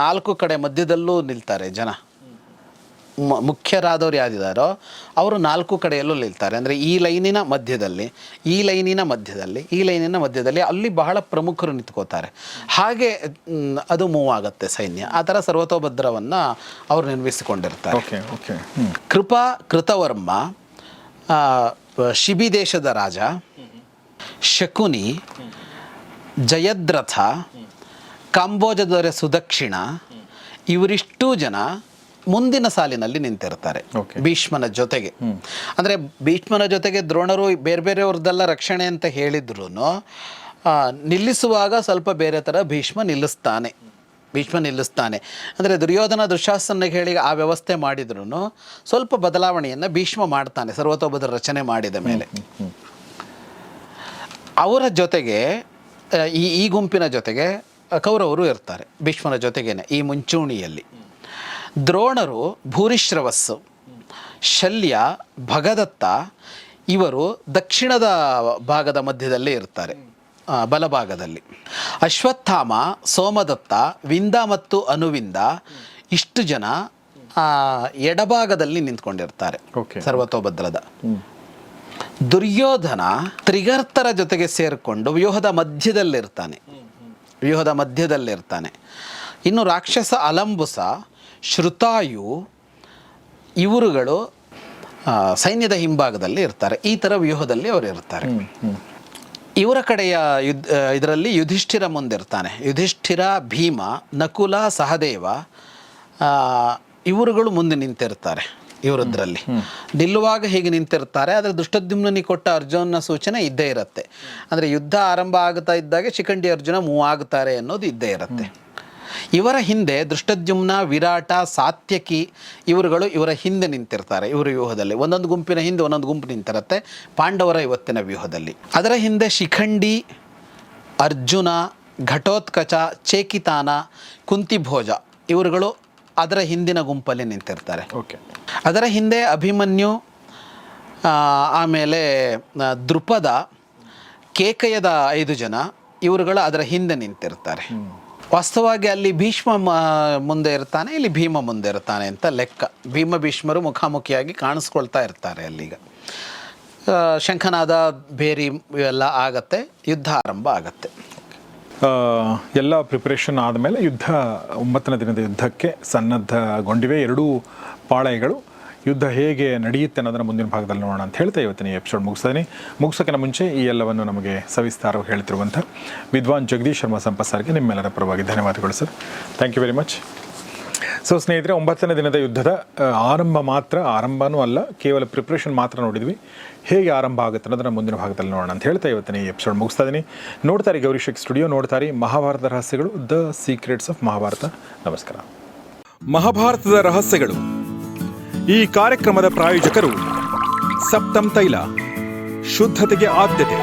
ನಾಲ್ಕು ಕಡೆ ಮಧ್ಯದಲ್ಲೂ ನಿಲ್ತಾರೆ ಜನ. ಮುಖ್ಯರಾದವರು ಯಾರಿದ್ದಾರೋ ಅವರು ನಾಲ್ಕು ಕಡೆಯಲ್ಲೂ ನಿಲ್ತಾರೆ. ಅಂದರೆ ಈ ಲೈನಿನ ಮಧ್ಯದಲ್ಲಿ ಈ ಲೈನಿನ ಮಧ್ಯದಲ್ಲಿ ಈ ಲೈನಿನ ಮಧ್ಯದಲ್ಲಿ ಅಲ್ಲಿ ಬಹಳ ಪ್ರಮುಖರು ನಿಂತ್ಕೋತಾರೆ. ಹಾಗೆ ಅದು ಮೂವ್ ಆಗುತ್ತೆ ಸೈನ್ಯ. ಆ ಥರ ಸರ್ವತೋಭದ್ರವನ್ನು ಅವರು ನಿರ್ಮಿಸಿಕೊಂಡಿರ್ತಾರೆ. Okay okay. ಕೃಪಾ ಕೃತವರ್ಮ ಶಿಬಿ ದೇಶದ ರಾಜ ಶಕುನಿ ಜಯದ್ರಥ ಕಾಂಬೋಜ ದೊರೆ ಸುದಕ್ಷಿಣ ಇವರಿಷ್ಟೂ ಜನ ಮುಂದಿನ ಸಾಲಿನಲ್ಲಿ ನಿಂತಿರ್ತಾರೆ. ಭೀಷ್ಮನ ಜೊತೆಗೆ. ಅಂದರೆ ಭೀಷ್ಮನ ಜೊತೆಗೆ ದ್ರೋಣರು ಬೇರೆ ಬೇರೆಯವ್ರದ್ದೆಲ್ಲ ರಕ್ಷಣೆ ಅಂತ ಹೇಳಿದ್ರು ನಿಲ್ಲಿಸುವಾಗ ಸ್ವಲ್ಪ ಬೇರೆ ಥರ ಭೀಷ್ಮ ನಿಲ್ಲಿಸ್ತಾನೆ. ಭೀಷ್ಮ ನಿಲ್ಲಿಸ್ತಾನೆ. ಅಂದರೆ ದುರ್ಯೋಧನ ದುಶಾಸನಿಗೆ ಹೇಳಿ ಆ ವ್ಯವಸ್ಥೆ ಮಾಡಿದ್ರು ಸ್ವಲ್ಪ ಬದಲಾವಣೆಯನ್ನು ಭೀಷ್ಮ ಮಾಡ್ತಾನೆ ಸರ್ವತೋಭದ್ರ ರಚನೆ ಮಾಡಿದ ಮೇಲೆ. ಅವರ ಜೊತೆಗೆ ಈ ಈ ಗುಂಪಿನ ಜೊತೆಗೆ ಕೌರವರು ಇರ್ತಾರೆ ಭೀಷ್ಮನ ಜೊತೆಗೇನೆ ಈ ಮುಂಚೂಣಿಯಲ್ಲಿ. ದ್ರೋಣರು ಭೂರಿಶ್ರವಸ್ಸು ಶಲ್ಯ ಭಗದತ್ತ ಇವರು ದಕ್ಷಿಣದ ಭಾಗದ ಮಧ್ಯದಲ್ಲಿ ಇರ್ತಾರೆ ಬಲಭಾಗದಲ್ಲಿ. ಅಶ್ವತ್ಥಾಮ ಸೋಮದತ್ತ ವಿಂದ ಮತ್ತು ಅನುವಿಂದ ಇಷ್ಟು ಜನ ಎಡಭಾಗದಲ್ಲಿ ನಿಂತ್ಕೊಂಡಿರ್ತಾರೆ. ಸರ್ವತೋಭದ್ರದ. ದುರ್ಯೋಧನ ತ್ರಿಗರ್ತರ ಜೊತೆಗೆ ಸೇರಿಕೊಂಡು ವ್ಯೂಹದ ಮಧ್ಯದಲ್ಲಿರ್ತಾನೆ. ವ್ಯೂಹದ ಮಧ್ಯದಲ್ಲಿರ್ತಾನೆ. ಇನ್ನು ರಾಕ್ಷಸ ಅಲಂಬುಸ ಶ್ರುತಾಯು ಇವರುಗಳು ಸೈನ್ಯದ ಹಿಂಭಾಗದಲ್ಲಿ ಇರ್ತಾರೆ. ಈ ಥರ ವ್ಯೂಹದಲ್ಲಿ ಅವರು ಇರ್ತಾರೆ. ಇವರ ಕಡೆಯ ಯುದ್ಧ ಇದರಲ್ಲಿ ಯುಧಿಷ್ಠಿರ ಮುಂದಿರ್ತಾನೆ ಯುಧಿಷ್ಠಿರ ಭೀಮ ನಕುಲ ಸಹದೇವ ಇವರುಗಳು ಮುಂದೆ ನಿಂತಿರ್ತಾರೆ. ಇವರದ್ರಲ್ಲಿ. ನಿಲ್ಲುವಾಗ ಹೀಗೆ ನಿಂತಿರ್ತಾರೆ ಆದರೆ ದುಷ್ಟದ್ಯುಮ್ನಿಗೆ ಕೊಟ್ಟ ಅರ್ಜುನ ಸೂಚನೆ ಇದ್ದೇ ಇರುತ್ತೆ. ಅಂದರೆ ಯುದ್ಧ ಆರಂಭ ಆಗ್ತಾ ಇದ್ದಾಗ ಶಿಖಂಡಿ ಅರ್ಜುನ ಮೂವ್ ಆಗ್ತಾರೆ ಅನ್ನೋದು ಇದ್ದೇ ಇರುತ್ತೆ. ಇವರ ಹಿಂದೆ ದೃಷ್ಟದ್ಯುಮ್ನ ವಿರಾಟ ಸಾತ್ಯಕಿ ಇವರುಗಳು ಇವರ ಹಿಂದೆ ನಿಂತಿರ್ತಾರೆ ಇವರ ವ್ಯೂಹದಲ್ಲಿ. ಒಂದೊಂದು ಗುಂಪಿನ ಹಿಂದೆ ಒಂದೊಂದು ಗುಂಪು ನಿಂತಿರುತ್ತೆ ಪಾಂಡವರ ಇವತ್ತಿನ ವ್ಯೂಹದಲ್ಲಿ. ಅದರ ಹಿಂದೆ ಶಿಖಂಡಿ ಅರ್ಜುನ ಘಟೋತ್ಕಚ ಚೇಕಿತಾನ ಕುಂತಿಭೋಜ ಇವರುಗಳು ಅದರ ಹಿಂದಿನ ಗುಂಪಲ್ಲಿ ನಿಂತಿರ್ತಾರೆ. ಓಕೆ. ಅದರ ಹಿಂದೆ ಅಭಿಮನ್ಯು ಆಮೇಲೆ ದೃಪದ ಕೇಕಯದ ಐದು ಜನ ಇವರುಗಳು ಅದರ ಹಿಂದೆ ನಿಂತಿರ್ತಾರೆ. ವಾಸ್ತವವಾಗಿ ಅಲ್ಲಿ ಭೀಷ್ಮ ಮುಂದೆ ಇರ್ತಾನೆ ಇಲ್ಲಿ ಭೀಮ ಮುಂದೆ ಇರ್ತಾನೆ ಅಂತ ಲೆಕ್ಕ. ಭೀಮ ಭೀಷ್ಮರು ಮುಖಾಮುಖಿಯಾಗಿ ಕಾಣಿಸ್ಕೊಳ್ತಾ ಇರ್ತಾರೆ ಅಲ್ಲಿಗ. ಶಂಖನಾದ ಬೇರಿ ಇವೆಲ್ಲ ಆಗತ್ತೆ ಯುದ್ಧ ಆರಂಭ ಆಗತ್ತೆ. ಎಲ್ಲ ಪ್ರಿಪರೇಷನ್ ಆದಮೇಲೆ ಯುದ್ಧ, ಒಂಬತ್ತನೇ ದಿನದ ಯುದ್ಧಕ್ಕೆ ಸನ್ನದ್ಧಗೊಂಡಿವೆ ಎರಡೂ ಪಾಳಯಗಳು. ಯುದ್ಧ ಹೇಗೆ ನಡೆಯುತ್ತೆ ಅನ್ನೋದನ್ನು ಮುಂದಿನ ಭಾಗದಲ್ಲಿ ನೋಡೋಣ ಅಂತ ಹೇಳ್ತಾ ಇವತ್ತಿನ ಎಪಿಸೋಡ್ ಮುಗಿಸ್ತೀನಿ. ಮುಗಿಸೋಕ್ಕಿಂತ ಮುಂಚೆ ಈ ಎಲ್ಲವನ್ನು ನಮಗೆ ಸವಿಸ್ತಾರವಾಗಿ ಹೇಳ್ತಿರುವಂಥ ವಿದ್ವಾನ್ ಜಗದೀಶ್ ಶರ್ಮಾ ಸಂಪತ್ ಸರ್ಗೆ ನಿಮ್ಮೆಲ್ಲರ ಪರವಾಗಿ ಧನ್ಯವಾದಗಳು sir. Thank you very much so ಸ್ನೇಹಿತರೆ, ಒಂಬತ್ತನೇ ದಿನದ ಯುದ್ಧದ ಆರಂಭ ಮಾತ್ರ, ಆರಂಭನೂ ಅಲ್ಲ, ಕೇವಲ ಪ್ರಿಪ್ರೇಷನ್ ಮಾತ್ರ ನೋಡಿದ್ವಿ. ಹೇಗೆ ಆರಂಭ ಆಗುತ್ತೆ ಅನ್ನೋದನ್ನು ಮುಂದಿನ ಭಾಗದಲ್ಲಿ ನೋಡೋಣ ಅಂತ ಹೇಳ್ತಾ ಇವತ್ತಿನ ಈ ಎಪಿಸೋಡ್ ಮುಗಿಸ್ತಾ ಇದ್ದೀನಿ ನೋಡ್ತಾರೆ ಗೌರಿಶಕ್ ಸ್ಟುಡಿಯೋ ನೋಡ್ತಾರೆ ಮಹಾಭಾರತ ರಹಸ್ಯಗಳು ದ ಸೀಕ್ರೆಟ್ಸ್ ಆಫ್ ಮಹಾಭಾರತ. ನಮಸ್ಕಾರ. ಮಹಾಭಾರತದ ರಹಸ್ಯಗಳು. ಈ ಕಾರ್ಯಕ್ರಮದ ಪ್ರಾಯೋಜಕರು ಸಪ್ತಂ ತೈಲ, ಶುದ್ಧತೆಗೆ ಆದ್ಯತೆ.